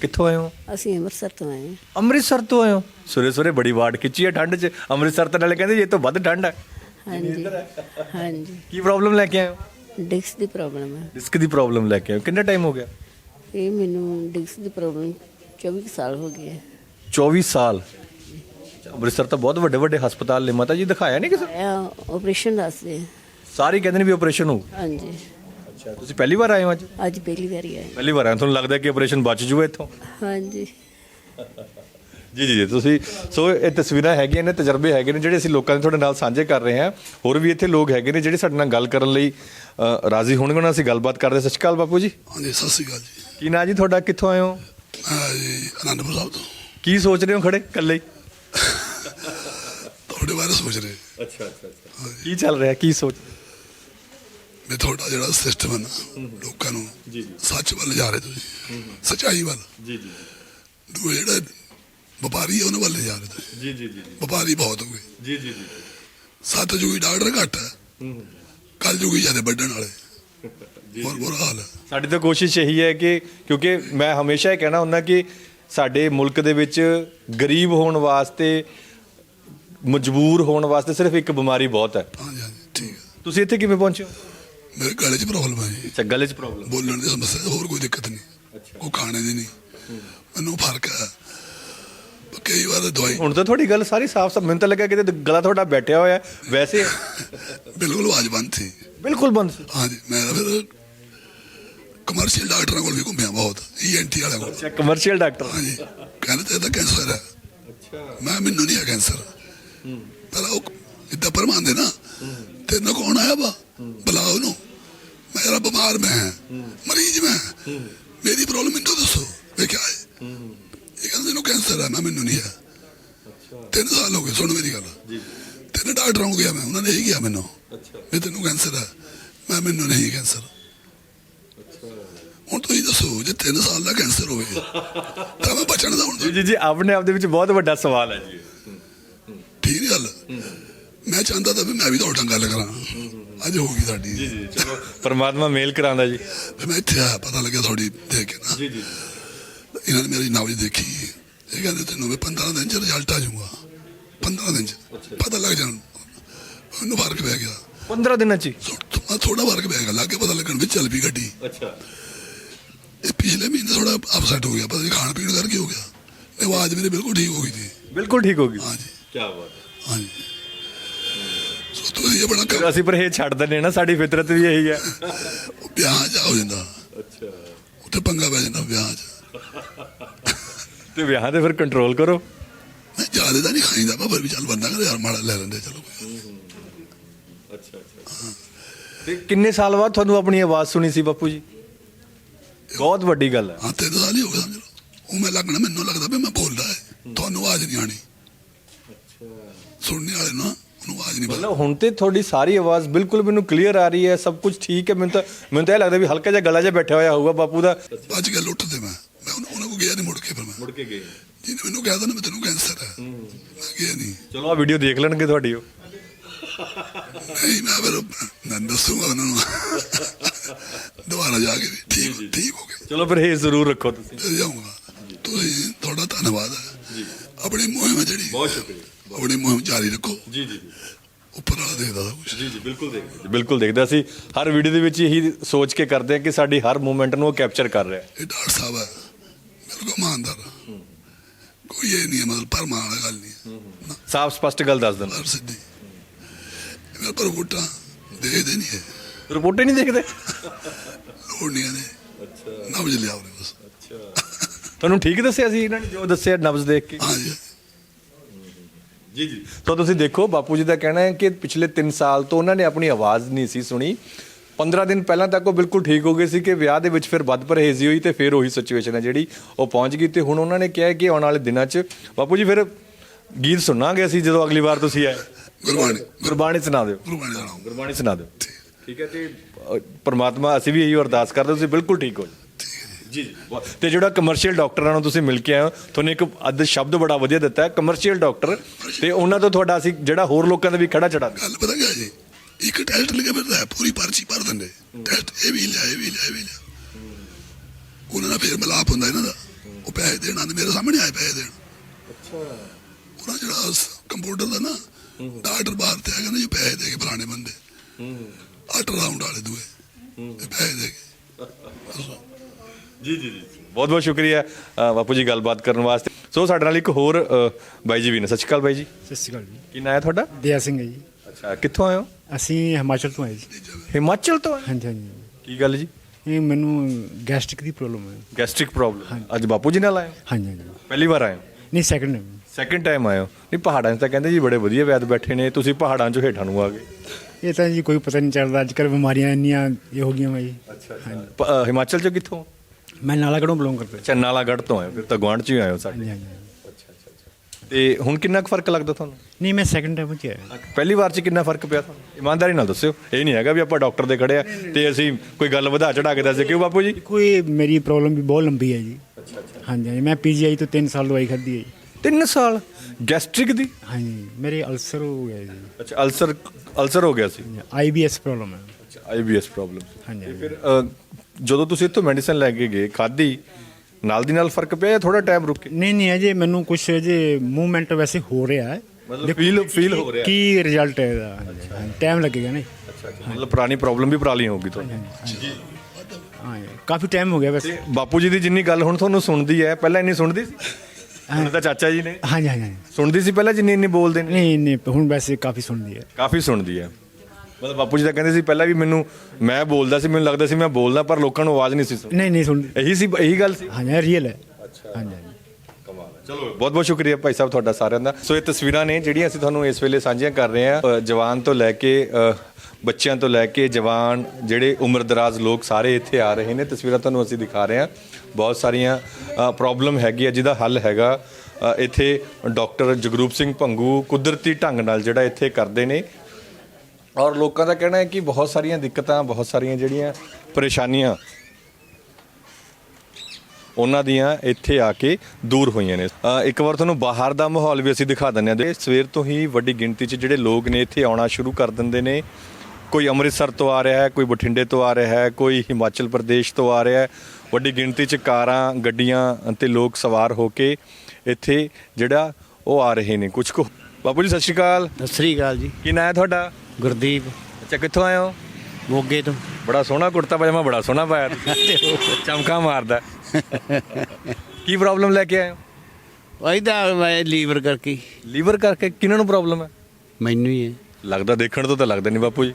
ਕਿੱਥੋਂ ਆਏ ਹੋ? ਅਸੀਂ ਅੰਮ੍ਰਿਤਸਰ ਤੋਂ ਆਏ ਹਾਂ। ਅੰਮ੍ਰਿਤਸਰ ਤੋਂ ਆਏ ਹੋ? ਸੁਰੇ ਸੁਰੇ ਬੜੀ ਵਾਟ ਖਿੱਚੀ ਹੈ ਠੰਡ 'ਚ। ਅੰਮ੍ਰਿਤਸਰ ਤੋਂ ਨਾਲੇ ਕਹਿੰਦੇ ਇਹ ਤੋਂ ਵੱਧ ਠੰਡ ਹੈ। ਹਾਂਜੀ ਹਾਂਜੀ। ਕੀ ਪ੍ਰੋਬਲਮ ਲੈ ਕੇ ਆਏ ਹੋ? ਡਿਕਸ ਦੀ ਪ੍ਰੋਬਲਮ ਹੈ। ਡਿਸਕ ਦੀ ਪ੍ਰੋਬਲਮ ਲੈ ਕੇ ਆਏ ਹੋ। ਕਿੰਨਾ ਟਾਈਮ ਹੋ ਗਿਆ? ਇਹ ਮੈਨੂੰ ਡਿਕਸ ਦੀ ਪ੍ਰੋਬਲਮ 24 ਕੁ ਸਾਲ ਹੋ ਗਏ ਹੈ। 24 ਸਾਲ। ਅੰਮ੍ਰਿਤਸਰ ਤਾਂ ਬਹੁਤ ਵੱਡੇ ਵੱਡੇ ਹਸਪਤਾਲ ਨੇ ਮਾਤਾ ਜੀ ਦਿਖਾਇਆ ਨਹੀਂ ਕਿਸੇ ਆਇਆ ਆਪਰੇਸ਼ਨ ਦੱਸਦੇ। ਸਾਰੇ ਕਹਿੰਦੇ ਨੇ ਵੀ ਆਪਰੇਸ਼ਨ ਹੋ ਹਾਂਜੀ। ਅੱਛਾ ਤੁਸੀਂ ਪਹਿਲੀ ਵਾਰ ਆਏ ਹੋ ਅੱਜ? ਅੱਜ ਪਹਿਲੀ ਵਾਰੀ ਆਏ। ਪਹਿਲੀ ਵਾਰ ਆਏ ਹੋ, ਤੁਹਾਨੂੰ ਲੱਗਦਾ ਕਿ ਆਪਰੇਸ਼ਨ ਬਚ ਜੂਗਾ ਇੱਥੋਂ? ਹਾਂਜੀ। ਜੀ ਜੀ ਜੀ ਤੁਸੀਂ ਸੋ ਇਹ ਤਸਵੀਰਾਂ ਹੈਗੀਆਂ ਨੇ ਤਜਰਬੇ ਹੈਗੇ ਨੇ ਜਿਹੜੇ ਅਸੀਂ ਲੋਕਾਂ ਦੇ ਤੁਹਾਡੇ ਨਾਲ ਸਾਂਝੇ ਕਰ ਰਹੇ ਹਾਂ। ਹੋਰ ਵੀ ਇੱਥੇ ਲੋਕ ਹੈਗੇ ਨੇ ਜਿਹੜੇ ਸਾਡੇ ਨਾਲ ਗੱਲ ਕਰਨ ਲਈ ਅ, ਰਾਜ਼ੀ ਹੋਣਗੇ ਉਹਨਾਂ ਨਾਲ ਅਸੀਂ ਗੱਲਬਾਤ ਕਰਦੇ ਹਾਂ। ਸਤਿ ਸ਼੍ਰੀ ਅਕਾਲ ਬਾਪੂ ਜੀ। ਹਾਂਜੀ ਸਤਿ ਸ਼੍ਰੀ ਅਕਾਲ ਜੀ। ਕੀ ਨਾਂ ਜੀ ਤੁਹਾਡਾ ਕਿੱਥੋਂ ਆਏ ਹੋ? ਮੈਂ ਜੀ ਅਨੰਦਪੁਰ ਸਾਹਿਬ ਤੋਂ। ਕੀ ਸੋਚ ਰਹੇ ਹੋ ਖੜੇ ਇਕੱਲੇ ਹੀ? ਤੁਹਾਡੇ ਬਾਰੇ ਸੋਚ ਰਹੇ। ਅੱਛਾ ਅੱਛਾ ਅੱਛਾ। ਕੀ ਚੱਲ ਰਿਹਾ? ਕੀ ਸੋਚ ਵੀ ਤੁਹਾਡਾ ਜਿਹੜਾ ਸਿਸਟਮ ਹੈ ਨਾ ਲੋਕਾਂ ਨੂੰ ਸੱਚ ਵੱਲ ਜਾ ਰਹੇ ਤੁਸੀਂ। ਸਚਾਈ ਵੱਲ। ਜੀ ਜੀ ਦੂਏ ਜਿਹੜੇ ਵਪਾਰੀ ਉਹਨਾਂ ਵੱਲ ਜਾ ਰਹੇ ਤੁਸੀਂ। ਜੀ ਜੀ ਜੀ ਵਪਾਰੀ ਬਹੁਤ ਹੋ ਗਏ। ਜੀ ਜੀ ਜੀ। ਸੱਤ ਜੁਗੀ ਡਾਕਟਰ ਘੱਟ ਹੈ। ਕੱਲ ਜੁਗੀ ਜ਼ਿਆਦਾ ਵੱਢਣ ਵਾਲੇ। ਬਹੁਤ ਬੁਰਾ ਹਾਲ ਹੈ। ਸਾਡੀ ਤਾਂ ਕੋਸ਼ਿਸ਼ ਇਹੀ ਹੈ ਕਿ ਕਿਉਂਕਿ ਮੈਂ ਹਮੇਸ਼ਾ ਇਹ ਕਹਿਣਾ ਹੁੰਦਾ ਕਿ ਸਾਡੇ ਮੁਲਕ ਦੇ ਵਿੱਚ ਗਰੀਬ ਹੋਣ ਵਾਸਤੇ ਮਜਬੂਰ ਹੋਣ ਵਾਸਤੇ ਸਿਰਫ ਇੱਕ ਬਿਮਾਰੀ ਬਹੁਤ ਹੈ। ਹਾਂਜੀ ਹਾਂਜੀ ਠੀਕ ਹੈ। ਤੁਸੀਂ ਇੱਥੇ ਕਿਵੇਂ ਪਹੁੰਚੇ ਹੋ? ਮੇਰੇ ਗਲੇ 'ਚ ਪ੍ਰੋਬਲਮ ਹੈ ਜੀ। ਅੱਛਾ ਗਲੇ 'ਚ ਪ੍ਰੋਬਲਮ ਬੋਲਣ ਦੀ ਸਮੱਸਿਆ ਹੋਰ ਕੋਈ ਦਿੱਕਤ ਨਹੀਂ। ਕੋਈ ਖਾਣੇ ਦੀ ਨਹੀਂ। ਮੈਨੂੰ ਫ਼ਰਕ ਹੈ। ਕਈ ਵਾਰ ਦਵਾਈ ਹੁਣ ਤਾਂ ਤੁਹਾਡੀ ਗੱਲ ਸਾਰੀ ਸਾਫ਼ ਸਾਫ਼ ਮੈਨੂੰ ਤਾਂ ਲੱਗਾ ਕਿ ਗਲਾ ਤੁਹਾਡਾ ਬੈਠਿਆ ਹੋਇਆ। ਵੈਸੇ ਬਿਲਕੁਲ ਆਵਾਜ਼ ਬੰਦ ਸੀ। ਬਿਲਕੁਲ ਬੰਦ ਸੀ। ਹਾਂਜੀ ਮੈਂ ਫਿਰ ਕਮਰਸ਼ੀਅਲ ਡਾਕਟਰਾਂ ਕੋਲ ਵੀ ਘੁੰਮਿਆ ਬਹੁਤ ਈਐਨਟੀ ਵਾਲਿਆਂ ਕੋਲ। ਅੱਛਾ ਕਮਰਸ਼ੀਅਲ ਡਾਕਟਰ ਹਾਂਜੀ ਕਹਿੰਦੇ ਤੇ ਕੈਂਸਰ ਹੈ। ਅੱਛਾ। ਮੈਂ ਮੈਨੂੰ ਨਹੀਂ ਹੈ ਕੈਂਸਰ ਪਹਿਲਾਂ ਉਹ ਇਦਾਂ ਪਰਮਾਨਦੇ ਨਾ ਤੇ ਨਾ ਕੌਣ ਆਇਆ ਵਾ? ਬੁਲਾ ਉਹਨੂੰ। ਮੇਰਾ ਬਿਮਾਰ ਮੈਂ ਹਾਂ, ਮਰੀਜ਼ ਮੈਂ ਹਾਂ। ਮੇਰੀ ਪ੍ਰੋਬਲਮ ਮੈਨੂੰ ਦੱਸੋ। ਵੇ ਕਿਆ ਹੈ ਇਹ ਕਹਿੰਦੇ ਇਹਨੂੰ ਕੈਂਸਰ ਹੈ। ਮੈਂ ਮੈਨੂੰ ਨਹੀਂ ਹੈ। ਤਿੰਨ ਸਾਲ ਹੋ ਗਏ ਸੁਣ ਮੇਰੀ ਗੱਲ। ਤਿੰਨ ਡਾਕਟਰ ਹੋ ਗਿਆ ਮੈਂ ਉਹਨਾਂ ਨੇ ਇਹੀ ਕਿਹਾ ਮੈਨੂੰ। ਵੀ ਤੈਨੂੰ ਕੈਂਸਰ ਹੈ। ਮੈਂ ਮੈਨੂੰ ਨਹੀਂ ਕੈਂਸਰ ਹੁਣ ਤੁਸੀਂ ਦੱਸੋ ਜੇ 3 ਸਾਲ ਦਾ ਕੈਂਸਰ ਹੋਵੇ ਤਾਂ ਮੈਂ ਬਚਣ ਦਾ ਹੁਣ ਜੀ ਜੀ ਆਪਣੇ ਆਪ ਦੇ ਵਿੱਚ ਬਹੁਤ ਵੱਡਾ ਸਵਾਲ ਹੈ ਜੀ। ਠੀਕ ਗੱਲ? ਮੈਂ ਚਾਹੁੰਦਾ ਤਾਂ ਵੀ ਮੈਂ ਵੀ ਤੁਹਾਡੇ ਨਾਲ ਗੱਲ ਕਰਾਂ। ਅੱਜ ਹੋ ਗਈ ਸਾਡੀ। ਜੀ ਜੀ ਚਲੋ ਪਰਮਾਤਮਾ ਮੇਲ ਕਰਾਉਂਦਾ ਜੀ। ਮੈਂ ਇੱਥੇ ਆਇਆ ਪਤਾ ਲੱਗਿਆ ਤੁਹਾਡੀ ਦੇਖ ਕੇ ਨਾ। ਜੀ ਜੀ। ਇਹਨਾਂ ਨੇ ਮੇਰੀ ਨਬਜ਼ ਦੇਖੀ। ਇਹ ਕਹਿੰਦੇ ਤੈਨੂੰ ਵੀ 15 ਦਿਨ ਚ ਰਿਜ਼ਲਟ ਆ ਜਾਊਗਾ। 15 ਦਿਨ ਚ। ਪਤਾ ਲੱਗ ਜਾਣ। ਮੈਨੂੰ ਫ਼ਰਕ ਪੈ ਗਿਆ। 15 ਦਿਨਾਂ ਚ? ਥੋੜਾ ਫ਼ਰਕ ਪੈ ਗਿਆ। ਲੱਗ ਪਤਾ ਲੱਗਣ ਵੀ ਚੱਲ ਪਈ ਗੱਡੀ। ਅੱਛਾ। ਇਹ ਪਿਛਲੇ ਮਹੀਨੇ ਥੋੜਾ ਅਪਸੈਟ ਹੋ ਗਿਆ ਪਤਾ ਨਹੀਂ ਖਾਣ ਪੀਣ ਕਰਕੇ ਹੋ ਗਿਆ। ਇਹ ਆਵਾਜ਼ ਮੇਰੀ ਬਿਲਕੁਲ ਠੀਕ ਹੋ ਗਈ ਸੀ। ਬਿਲਕੁਲ ਠੀਕ ਹੋ ਗਈ। ਹਾਂਜੀ। ਕੀ ਬਾਤ ਹਾਂਜੀ। ਸੋ ਤੁਸੀਂ ਇਹ ਬੜਾ ਹੈ ਕੰਮ ਅਸੀਂ ਪਰ ਇਹ ਛੱਡ ਦਿੰਦੇ ਹਾਂ ਨਾ ਸਾਡੀ ਫਿਤਰਤ ਵੀ ਇਹੀ ਹੈ। ਵਿਆਹ ਜਾ ਹੋ ਜਾਂਦਾ। ਅੱਛਾ। ਉੱਥੇ ਪੰਗਾ ਪੈ ਜਾਂਦਾ ਵਿਆਹ 'ਚ। ਤੇ ਵਿਆਹ ਤੇ ਫਿਰ ਕੰਟਰੋਲ ਕਰੋ। ਮੈਂ ਜ਼ਿਆਦਾ ਤਾਂ ਨਹੀਂ ਖਾਈਦਾ ਫਿਰ ਵੀ ਚੱਲ ਬੰਦਾ ਕਰੇ ਯਾਰ ਮਾੜਾ ਲੈ ਲੈਂਦੇ ਚਲੋ ਨਹੀਂ। ਅੱਛਾ ਅੱਛਾ। ਤੇ ਕਿੰਨੇ ਸਾਲ ਬਾਅਦ ਤੁਹਾਨੂੰ ਆਪਣੀ ਆਵਾਜ਼ ਸੁਣੀ ਸੀ ਬਾਪੂ ਜੀ? ਬਹੁਤ ਵੱਡੀ ਗੱਲ ਹੈ। ਹਾਂ ਤਿੰਨ ਸਾਲ ਹੀ ਹੋ ਗਏ ਸਮਝ ਲਓ ਉਹ ਮੈਂ ਲੱਗਣਾ ਮੈਨੂੰ ਲੱਗਦਾ ਵੀ ਮੈਂ ਬੋਲਦਾ ਹੈ। ਤੁਹਾਨੂੰ ਆਵਾਜ਼ ਨਹੀਂ ਆਣੀ ਸੁਣਨੇ ਵਾਲੇ ਨਾ ਉਹਨੂੰ ਆਵਾਜ਼ ਨਹੀਂ ਮਤਲਬ ਹੁਣ ਤੇ ਤੁਹਾਡੀ ਸਾਰੀ ਆਵਾਜ਼ ਬਿਲਕੁਲ ਮੈਨੂੰ ਕਲੀਅਰ ਆ ਰਹੀ ਹੈ ਸਭ ਕੁਝ ਠੀਕ ਹੈ। ਮੈਨੂੰ ਤਾਂ ਮੈਨੂੰ ਤਾਂ ਇਹ ਲੱਗਦਾ ਵੀ ਹਲਕਾ ਜਿਹਾ ਗਲਾ ਜਿਹਾ ਬੈਠਾ ਹੋਇਆ ਹੋਊਗਾ ਬਾਪੂ ਦਾ। ਅੱਜ ਕੱਲ ਉੱਠਦੇ ਮੈਂ। ਮੈਂ ਉਹਨਾਂ- ਉਹਨਾਂ ਕੋਲ ਗਿਆ ਨਹੀਂ ਮੁੜ ਕੇ ਫਿਰ ਮੈਂ। ਮੁੜ ਕੇ ਗਏ। ਜਿਹਨੇ ਮੈਨੂੰ ਕਹਿ ਤਾ ਨਾ ਮੈਂ ਤੈਨੂੰ ਕੈਂਸਰ ਹੈ। ਮੈਂ ਗਿਆ ਨਹੀਂ। ਚਲੋ ਆ ਵੀਡੀਓ ਦੇਖ ਲੈਣਗੇ ਤੁਹਾਡੀ ਉਹ। ਨਹੀਂ ਮੈਂ ਫਿਰ ਮੈਂ ਦੱਸੂਗਾ ਉਹਨਾਂ ਨੂੰ। ਦੁਬਾਰਾ ਜਾ ਕੇ ਵੀ ਠੀਕ ਠੀਕ ਹੋ ਗਏ। ਚਲੋ ਫਿਰ ਇਹ ਜ਼ਰੂਰ ਰੱਖੋ ਤੁਸੀਂ। ਫਿਰ ਜਾਊਂਗਾ। ਤੁਸੀਂ ਤੁਹਾਡਾ ਧੰਨਵਾਦ ਹੈ। ਆਪਣੀ ਮੁਹਿੰਮ ਜਿਹੜੀ। ਬਹੁਤ ਸ਼ੁਕਰੀਆ। ਆਪਣੀ ਮੁਹਿੰਮ ਜਾਰੀ ਰੱਖੋ। ਜੀ ਜੀ ਉੱਪਰ ਵਾਲਾ ਦੇਖਦਾ ਕੁਝ ਜੀ ਜੀ ਬਿਲਕੁਲ ਦੇਖਦੇ। ਬਿਲਕੁਲ ਦੇਖਦਾ। ਸੀ ਹਰ ਵੀਡੀਓ ਦੇ ਵਿੱਚ ਇਹੀ ਸੋਚ ਕੇ ਕਰਦੇ ਹਾਂ ਕਿ ਸਾਡੀ ਹਰ ਮੂਵਮੈਂਟ ਨੂੰ ਉਹ ਕੈਪਚਰ ਕਰ ਰਿਹਾ ਹੈ। ਇਹ ਡਾਕਟਰ ਸਾਹਿਬ ਹੈ। ਬਿਲਕੁਲ ਇਮਾਨਦਾਰ ਹੈ। ਕੋਈ ਇਹ ਨਹੀਂ ਮਤਲਬ ਪਰਮਾ ਵਾਲਾ ਗੱਲ ਨਹੀਂ ਸਾਫ਼ ਸਪਸ਼ਟ ਗੱਲ ਦੱਸ ਦਿੰਦਾ। ਸਿੱਧੀ। ਮੇਰੇ ਪਰ ਵੋਟਾਂ ਦੇ ਦੇ ਨਹੀਂ ਹੈ ਰਿਪੋਰਟੇ ਨਹੀਂ ਦੇਖਦੇ। ਲੋੜ ਨਹੀਂ ਨੇ ਅੱਛਾ। ਨਬਜ ਲਿਆ ਉਹਨੇ ਬਸ। ਤੁਹਾਨੂੰ ਠੀਕ ਦੱਸਿਆ ਸੀ ਇਹਨਾਂ ਨੇ ਜੋ ਦੱਸਿਆ ਨਬਜ਼ ਦੇਖ ਕੇ? ਹਾਂ ਜੀ ਜੀ। ਤਾਂ ਤੁਸੀਂ ਦੇਖੋ ਬਾਪੂ ਜੀ ਦਾ ਕਹਿਣਾ ਹੈ ਕਿ ਪਿਛਲੇ 3 ਸਾਲ ਤੋਂ ਉਹਨਾਂ ਨੇ ਆਪਣੀ ਆਵਾਜ਼ ਨਹੀਂ ਸੀ ਸੁਣੀ। 15 ਦਿਨ ਪਹਿਲਾਂ ਤੱਕ ਉਹ ਬਿਲਕੁਲ ਠੀਕ ਹੋ ਗਏ ਸੀ ਕਿ ਵਿਆਹ ਦੇ ਵਿੱਚ ਫਿਰ ਵੱਧ ਪਰਹੇਜ਼ੀ ਹੋਈ ਤੇ ਫਿਰ ਉਹੀ ਸਿਚੁਏਸ਼ਨ ਹੈ ਜਿਹੜੀ ਉਹ ਪਹੁੰਚ ਗਈ ਤੇ ਹੁਣ ਉਹਨਾਂ ਨੇ ਕਿਹਾ ਕਿ ਆਉਣ ਵਾਲੇ ਦਿਨਾਂ 'ਚ ਬਾਪੂ ਜੀ ਫਿਰ ਗੀਤ ਸੁਣਾਂਗੇ ਅਸੀਂ ਜਦੋਂ ਅਗਲੀ ਵਾਰ ਤੁਸੀਂ ਆਏ। ਗੁਰਬਾਣੀ। ਗੁਰਬਾਣੀ ਸੁਣਾ ਦਿਓ। ਗੁਰਬਾਣੀ ਸੁਣਾ ਦਿਓ। ਠੀਕ ਹੈ ਤੇ ਪ੍ਰਮਾਤਮਾ ਅਸੀਂ ਵੀ ਇਹੀ ਅਰਦਾਸ ਕਰਦੇ ਹਾਂ, ਤੁਸੀਂ ਬਿਲਕੁਲ ਠੀਕ ਹੋ ਜੀ। ਜੀ ਤੇ ਜਿਹੜਾ ਕਮਰਸ਼ੀਅਲ ਡਾਕਟਰਾਂ ਨੂੰ ਤੁਸੀਂ ਮਿਲ ਕੇ ਆਏ ਹੋ ਤੁਹਾਨੂੰ ਇੱਕ ਅੱਧ ਸ਼ਬਦ ਬੜਾ ਵਧੀਆ ਦਿੱਤਾ ਹੈ ਕਮਰਸ਼ੀਅਲ ਡਾਕਟਰ ਤੇ ਉਹਨਾਂ ਤੋਂ ਤੁਹਾਡਾ ਅਸੀਂ ਜਿਹੜਾ ਹੋਰ ਲੋਕਾਂ ਦਾ ਵੀ ਖੜਾ ਚੜਾ ਗੱਲ ਪਤਾ ਜੀ? ਇੱਕ ਟੈਸਟ ਲਿਖਿਆ ਫਿਰਦਾ ਹੈ ਪੂਰੀ ਪਰਚੀ ਭਰ ਦਿੰਦੇ। ਟੈਸਟ ਇਹ ਵੀ ਲਿਆ ਇਹ ਵੀ ਲਿਆ ਇਹ ਵੀ ਲਿਆ। ਉਹਨਾਂ ਨਾਲ ਫੇਰ ਮਿਲਾਪ ਹੁੰਦਾ ਇਹਨਾਂ ਦਾ। ਉਹ ਪੈਸੇ ਦੇਣ ਆਉਂਦੇ ਮੇਰੇ ਸਾਹਮਣੇ ਆਏ ਪੈਸੇ ਦੇਣ। ਅੱਛਾ। ਉਹਨਾਂ ਜਿਹੜਾ ਕੰਪਿਊਟਰ ਦਾ ਨਾ ਡਾਕਟਰ ਬਾਹਰ ਤੇ ਹੈਗਾ ਨਾ ਜੀ ਪੈਸੇ ਦੇ ਕੇ ਫਲਾਣੇ ਬੰਦੇ। ਅਲਟਰਾ ਰਾਉਂਡ ਵਾਲੇ ਦੂਏ। ਇਹ ਪੈਸੇ ਦੇ ਕੇ। ਜੀ ਜੀ ਜੀ। ਬਹੁਤ ਬਹੁਤ ਸ਼ੁਕਰੀਆ ਅ, ਬਾਪੂ ਜੀ ਗੱਲਬਾਤ ਕਰਨ ਵਾਸਤੇ। ਸੋ ਸਾਡੇ ਨਾਲ ਇੱਕ ਹੋਰ ਅ, ਬਾਈ ਜੀ ਵੀ ਨੇ। ਸਤਿ ਸ਼੍ਰੀ ਅਕਾਲ ਬਾਈ ਜੀ। ਸਤਿ ਸ਼੍ਰੀ ਅਕਾਲ ਜੀ। ਕੀ ਨਾਂ ਹੈ ਤੁਹਾਡਾ? ਦਇਆ ਸਿੰਘ ਹੈ ਜੀ। ਅੱਛਾ ਕਿੱਥੋਂ ਆਏ ਹੋ? ਅਸੀਂ ਹਿਮਾਚਲ ਤੋਂ ਆਏ ਜੀ। ਹਿਮਾਚਲ ਤੋਂ ਆਏ ਹਾਂਜੀ ਹਾਂਜੀ। ਕੀ ਗੱਲ ਜੀ? ਇਹ ਮੈਨੂੰ ਗੈਸਟ੍ਰਿਕ ਦੀ ਪ੍ਰੋਬਲਮ ਹੈ। Gastric problem. ਅੱਜ ਬਾਪੂ ਜੀ ਨਾਲ ਆਏ ਹੋ? ਹਾਂਜੀ ਹਾਂਜੀ। ਪਹਿਲੀ ਵਾਰ ਆਏ ਹੋ? ਨਹੀਂ ਸੈਕਿੰਡ ਸੈਕਿੰਡ ਟਾਈਮ ਆਏ ਹੋ? ਨਹੀਂ ਪਹਾੜਾਂ 'ਚ ਤਾਂ ਕਹਿੰਦੇ ਜੀ ਬੜੇ ਵਧੀਆ ਵੈਦ ਬੈਠੇ ਨੇ। ਤੁਸੀਂ ਪਹਾੜਾਂ 'ਚੋਂ ਹੇਠਾਂ ਨੂੰ ਆ ਗਏ। ਇਹ ਤਾਂ ਜੀ ਕੋਈ ਪਤਾ ਨਹੀਂ ਚੱਲਦਾ ਅੱਜ ਕੱਲ੍ਹ ਬਿਮਾਰੀਆਂ ਇੰਨੀਆਂ ਇਹ ਹੋ ਗਈਆਂ ਬਾਈ। ਪ- ਅ, ਹਿਮਾਚਲ 'ਚ ਕਿੱਥੋਂ? ਮੈਂ ਨਾਲਾਗੜ੍ਹੋਂ ਬਿਲੋਂਗ ਕਰਦਾ। ਚੰਨਾਲਾਗੜ੍ਹ ਤੋਂ ਆਏ ਹੋ, ਫਿਰ ਤਾਂ ਗੁਆਂਢ 'ਚ ਹੀ ਆਏ ਹੋ ਸਾਡੇ। ਹਾਂਜੀ ਹਾਂਜੀ ਤੇ ਹੁਣ ਕਿੰਨਾ ਕੁ ਫ਼ਰਕ ਲੱਗਦਾ ਤੁਹਾਨੂੰ? ਨਹੀਂ ਮੈਂ ਸੈਕਿੰਡ ਟਾਈਮ ਚ ਆਇਆ। ਪਹਿਲੀ ਵਾਰ 'ਚ ਕਿੰਨਾ ਫ਼ਰਕ ਪਿਆ ਤੁਹਾਨੂੰ? ਇਮਾਨਦਾਰੀ ਨਾਲ ਦੱਸਿਓ। ਇਹ ਨਹੀਂ ਹੈਗਾ ਵੀ ਆਪਾਂ ਡਾਕਟਰ ਦੇ ਖੜੇ ਆ ਤੇ ਅਸੀਂ ਕੋਈ ਗੱਲ ਵਧਾ ਚੜਾ ਕੇ ਦੱਸ ਕਿਉਂ ਬਾਪੂ ਜੀ? ਕੋਈ ਮੇਰੀ ਪ੍ਰੋਬਲਮ ਵੀ ਬਹੁਤ ਲੰਬੀ ਹੈ ਜੀ। ਹਾਂਜੀ ਹਾਂਜੀ। ਮੈਂ ਪੀਜੀਆਈ ਤੋਂ 3 ਸਾਲ ਦਵਾਈ ਖਾਧੀ ਹੈ ਜੀ। 3 ਸਾਲ? ਗੈਸਟ੍ਰਿਕ ਦੀ? ਹਾਂਜੀ ਮੇਰੇ ਅਲਸਰ ਹੋ ਗਿਆ ਜੀ। ਅੱਛਾ ਅਲਸਰ ਅਲਸਰ ਹੋ ਗਿਆ ਸੀ। ਆਈਬੀਐਸ ਪ੍ਰੋਬਲਮ ਹੈ। ਆਈਬੀਐਸ ਪ੍ਰੋਬਲਮ ਹਾਂਜੀ ਹਾਂਜੀ। ਫਿਰ ਅ, ਜਦੋਂ ਤੁਸੀਂ ਇੱਥੋਂ ਮੈਡੀਸਨ ਲੈ ਕੇ ਗਏ ਖਾਧੀ ਨਾਲ ਦੀ ਨਾਲ ਫ਼ਰਕ ਪਿਆ ਜਾਂ ਥੋੜਾ ਟਾਈਮ ਰੁਕ ਕੇ? ਨਹੀਂ ਨਹੀਂ ਅਜੇ ਮੈਨੂੰ ਕੁਝ ਅਜੇ ਮੂਵਮੈਂਟ ਵੈਸੇ ਹੋ ਰਿਹਾ ਹੈ। ਮਤਲਬ ਫੀਲ ਫੀਲ ਹੋ ਰਿਹਾ ਕੀ ਰਿਜ਼ਲਟ ਹੈ ਇਹਦਾ? ਟਾਈਮ ਲੱਗੇਗਾ ਨਹੀਂ। ਅੱਛਾ ਅੱਛਾ ਮਤਲਬ ਪੁਰਾਣੀ ਪ੍ਰੋਬਲਮ ਵੀ ਪੁਰਾਣੀ ਹੋਊਗੀ ਤੁਹਾਨੂੰ। ਹਾਂ ਜੀ, ਕਾਫੀ ਟਾਈਮ ਹੋ ਗਿਆ ਵੈਸੇ। ਤੇ ਬਾਪੂ ਜੀ ਦੀ ਜਿੰਨੀ ਗੱਲ ਹੁਣ ਤੁਹਾਨੂੰ ਸੁਣਦੀ ਹੈ ਪਹਿਲਾਂ ਇੰਨੀ ਸੁਣਦੀ ਸੀ? ਹੁਣ ਤਾਂ ਚਾਚਾ ਜੀ ਨੇ। ਹਾਂਜੀ ਹਾਂਜੀ ਹਾਂਜੀ। ਸੁਣਦੀ ਸੀ ਪਹਿਲਾਂ ਜਿੰਨੀ ਇੰਨੀ ਬੋਲਦੇ ਨੇ? ਨਹੀਂ ਨਹੀਂ ਹੁਣ ਵੈਸੇ ਕਾਫੀ ਸੁਣਦੀ ਹੈ। ਕਾਫੀ ਸੁਣਦੀ ਹੈ। ਮਤਲਬ ਬਾਪੂ ਜੀ ਤਾਂ ਕਹਿੰਦੇ ਸੀ ਪਹਿਲਾਂ ਵੀ ਮੈਨੂੰ ਮੈਂ ਬੋਲਦਾ ਸੀ ਮੈਨੂੰ ਲੱਗਦਾ ਸੀ ਮੈਂ ਬੋਲਦਾ ਪਰ ਲੋਕਾਂ ਨੂੰ ਆਵਾਜ਼ ਨਹੀਂ ਸੀ ਸੁਣਦੀ। ਨਹੀਂ ਨਹੀਂ ਸੁਣਦੀ। ਇਹੀ ਸੀ ਇਹੀ ਗੱਲ ਸੀ? ਹਾਂਜੀ ਰੀਅਲ ਹੈ। ਹਾਂਜੀ ਹਾਂਜੀ। ਚਲੋ ਬਹੁਤ ਬਹੁਤ ਸ਼ੁਕਰੀਆ ਭਾਈ ਸਾਹਿਬ ਤੁਹਾਡਾ ਸਾਰਿਆਂ ਦਾ। ਸੋ ਇਹ ਤਸਵੀਰਾਂ ਨੇ ਜਿਹੜੀਆਂ ਅਸੀਂ ਤੁਹਾਨੂੰ ਇਸ ਵੇਲੇ ਸਾਂਝੀਆਂ ਕਰ ਰਹੇ ਹਾਂ। ਅ, ਜਵਾਨ ਤੋਂ ਲੈ ਕੇ ਅ, ਬੱਚਿਆਂ ਤੋਂ ਲੈ ਕੇ ਜਵਾਨ ਜਿਹੜੇ ਉਮਰਦਰਾਜ਼ ਲੋਕ ਸਾਰੇ ਇੱਥੇ ਆ ਰਹੇ ਨੇ। ਤਸਵੀਰਾਂ ਤੁਹਾਨੂੰ ਅਸੀਂ ਦਿਖਾ ਰਹੇ ਹਾਂ। ਬਹੁਤ ਸਾਰੀਆਂ ਪ੍ਰੋਬਲਮ ਹੈਗੀ ਆ ਜਿਹਦਾ ਹੱਲ ਹੈਗਾ। ਇੱਥੇ ਡਾਕਟਰ ਜਗਰੂਪ ਸਿੰਘ ਭੰਗੂ ਕੁਦਰਤੀ ਢੰਗ ਨਾਲ ਜਿਹੜਾ ਇੱਥੇ ਕਰਦੇ ਨੇ। ਔਰ ਲੋਕਾਂ ਦਾ ਕਹਿਣਾ ਹੈ ਕਿ ਬਹੁਤ ਸਾਰੀਆਂ ਦਿੱਕਤਾਂ, ਬਹੁਤ ਸਾਰੀਆਂ ਜਿਹੜੀਆਂ ਪਰੇਸ਼ਾਨੀਆਂ ਉਹਨਾਂ ਦੀਆਂ ਇੱਥੇ ਆ ਕੇ ਦੂਰ ਹੋਈਆਂ ਨੇ। ਇੱਕ ਵਾਰ ਤੁਹਾਨੂੰ ਬਾਹਰ ਦਾ ਮਾਹੌਲ ਵੀ ਅਸੀਂ ਦਿਖਾ ਦਿੰਦੇ ਹਾਂ। ਤੇ ਸਵੇਰ ਤੋਂ ਹੀ ਵੱਡੀ ਗਿਣਤੀ 'ਚ ਜਿਹੜੇ ਲੋਕ ਨੇ ਇੱਥੇ ਆਉਣਾ ਸ਼ੁਰੂ ਕਰ ਦਿੰਦੇ ਨੇ। ਕੋਈ ਅੰਮ੍ਰਿਤਸਰ ਤੋਂ ਆ ਰਿਹਾ ਹੈ ਕੋਈ ਬਠਿੰਡੇ ਤੋਂ ਆ ਰਿਹਾ ਹੈ ਕੋਈ ਹਿਮਾਚਲ ਪ੍ਰਦੇਸ਼ ਤੋਂ ਆ ਰਿਹਾ ਹੈ। ਵੱਡੀ ਗਿਣਤੀ 'ਚ ਕਾਰਾਂ ਗੱਡੀਆਂ ਤੇ ਲੋਕ ਸਵਾਰ ਹੋ ਕੇ ਇੱਥੇ ਜਿਹੜਾ ਉਹ ਆ ਰਹੇ ਨੇ। ਕੁਝ ਕੁ ਬਾਪੂ ਜੀ ਸਤਿ ਸ਼੍ਰੀ ਅਕਾਲ। ਸਤਿ ਸ੍ਰੀ ਅਕਾਲ ਜੀ। ਕੀ ਨਾਂ ਹੈ ਤੁਹਾਡਾ? ਗੁਰਦੀਪ। ਅੱਛਾ ਕਿੱਥੋਂ ਆਏ ਹੋ? ਮੋਗੇ ਤੋਂ। ਬੜਾ ਸੋਹਣਾ ਕੁੜਤਾ ਪਜਾਮਾ ਬੜਾ ਸੋਹਣਾ ਪਾਇਆ ਤੁਸੀਂ। ਚਮਕਾ ਮਾਰਦਾ। ਕੀ ਪ੍ਰੋਬਲਮ ਲੈ ਕੇ ਆਏ ਹੋ? ਵਾਇਦਾ ਮੈਂ ਲੀਵਰ ਕਰਕੇ। ਲੀਵਰ ਕਰਕੇ ਕਿਹਨਾਂ ਨੂੰ ਪ੍ਰੋਬਲਮ ਹੈ? ਮੈਨੂੰ ਹੀ ਹੈ। ਲੱਗਦਾ ਦੇਖਣ ਤੋਂ ਤਾਂ ਲੱਗਦਾ ਨਹੀਂ ਬਾਪੂ ਜੀ।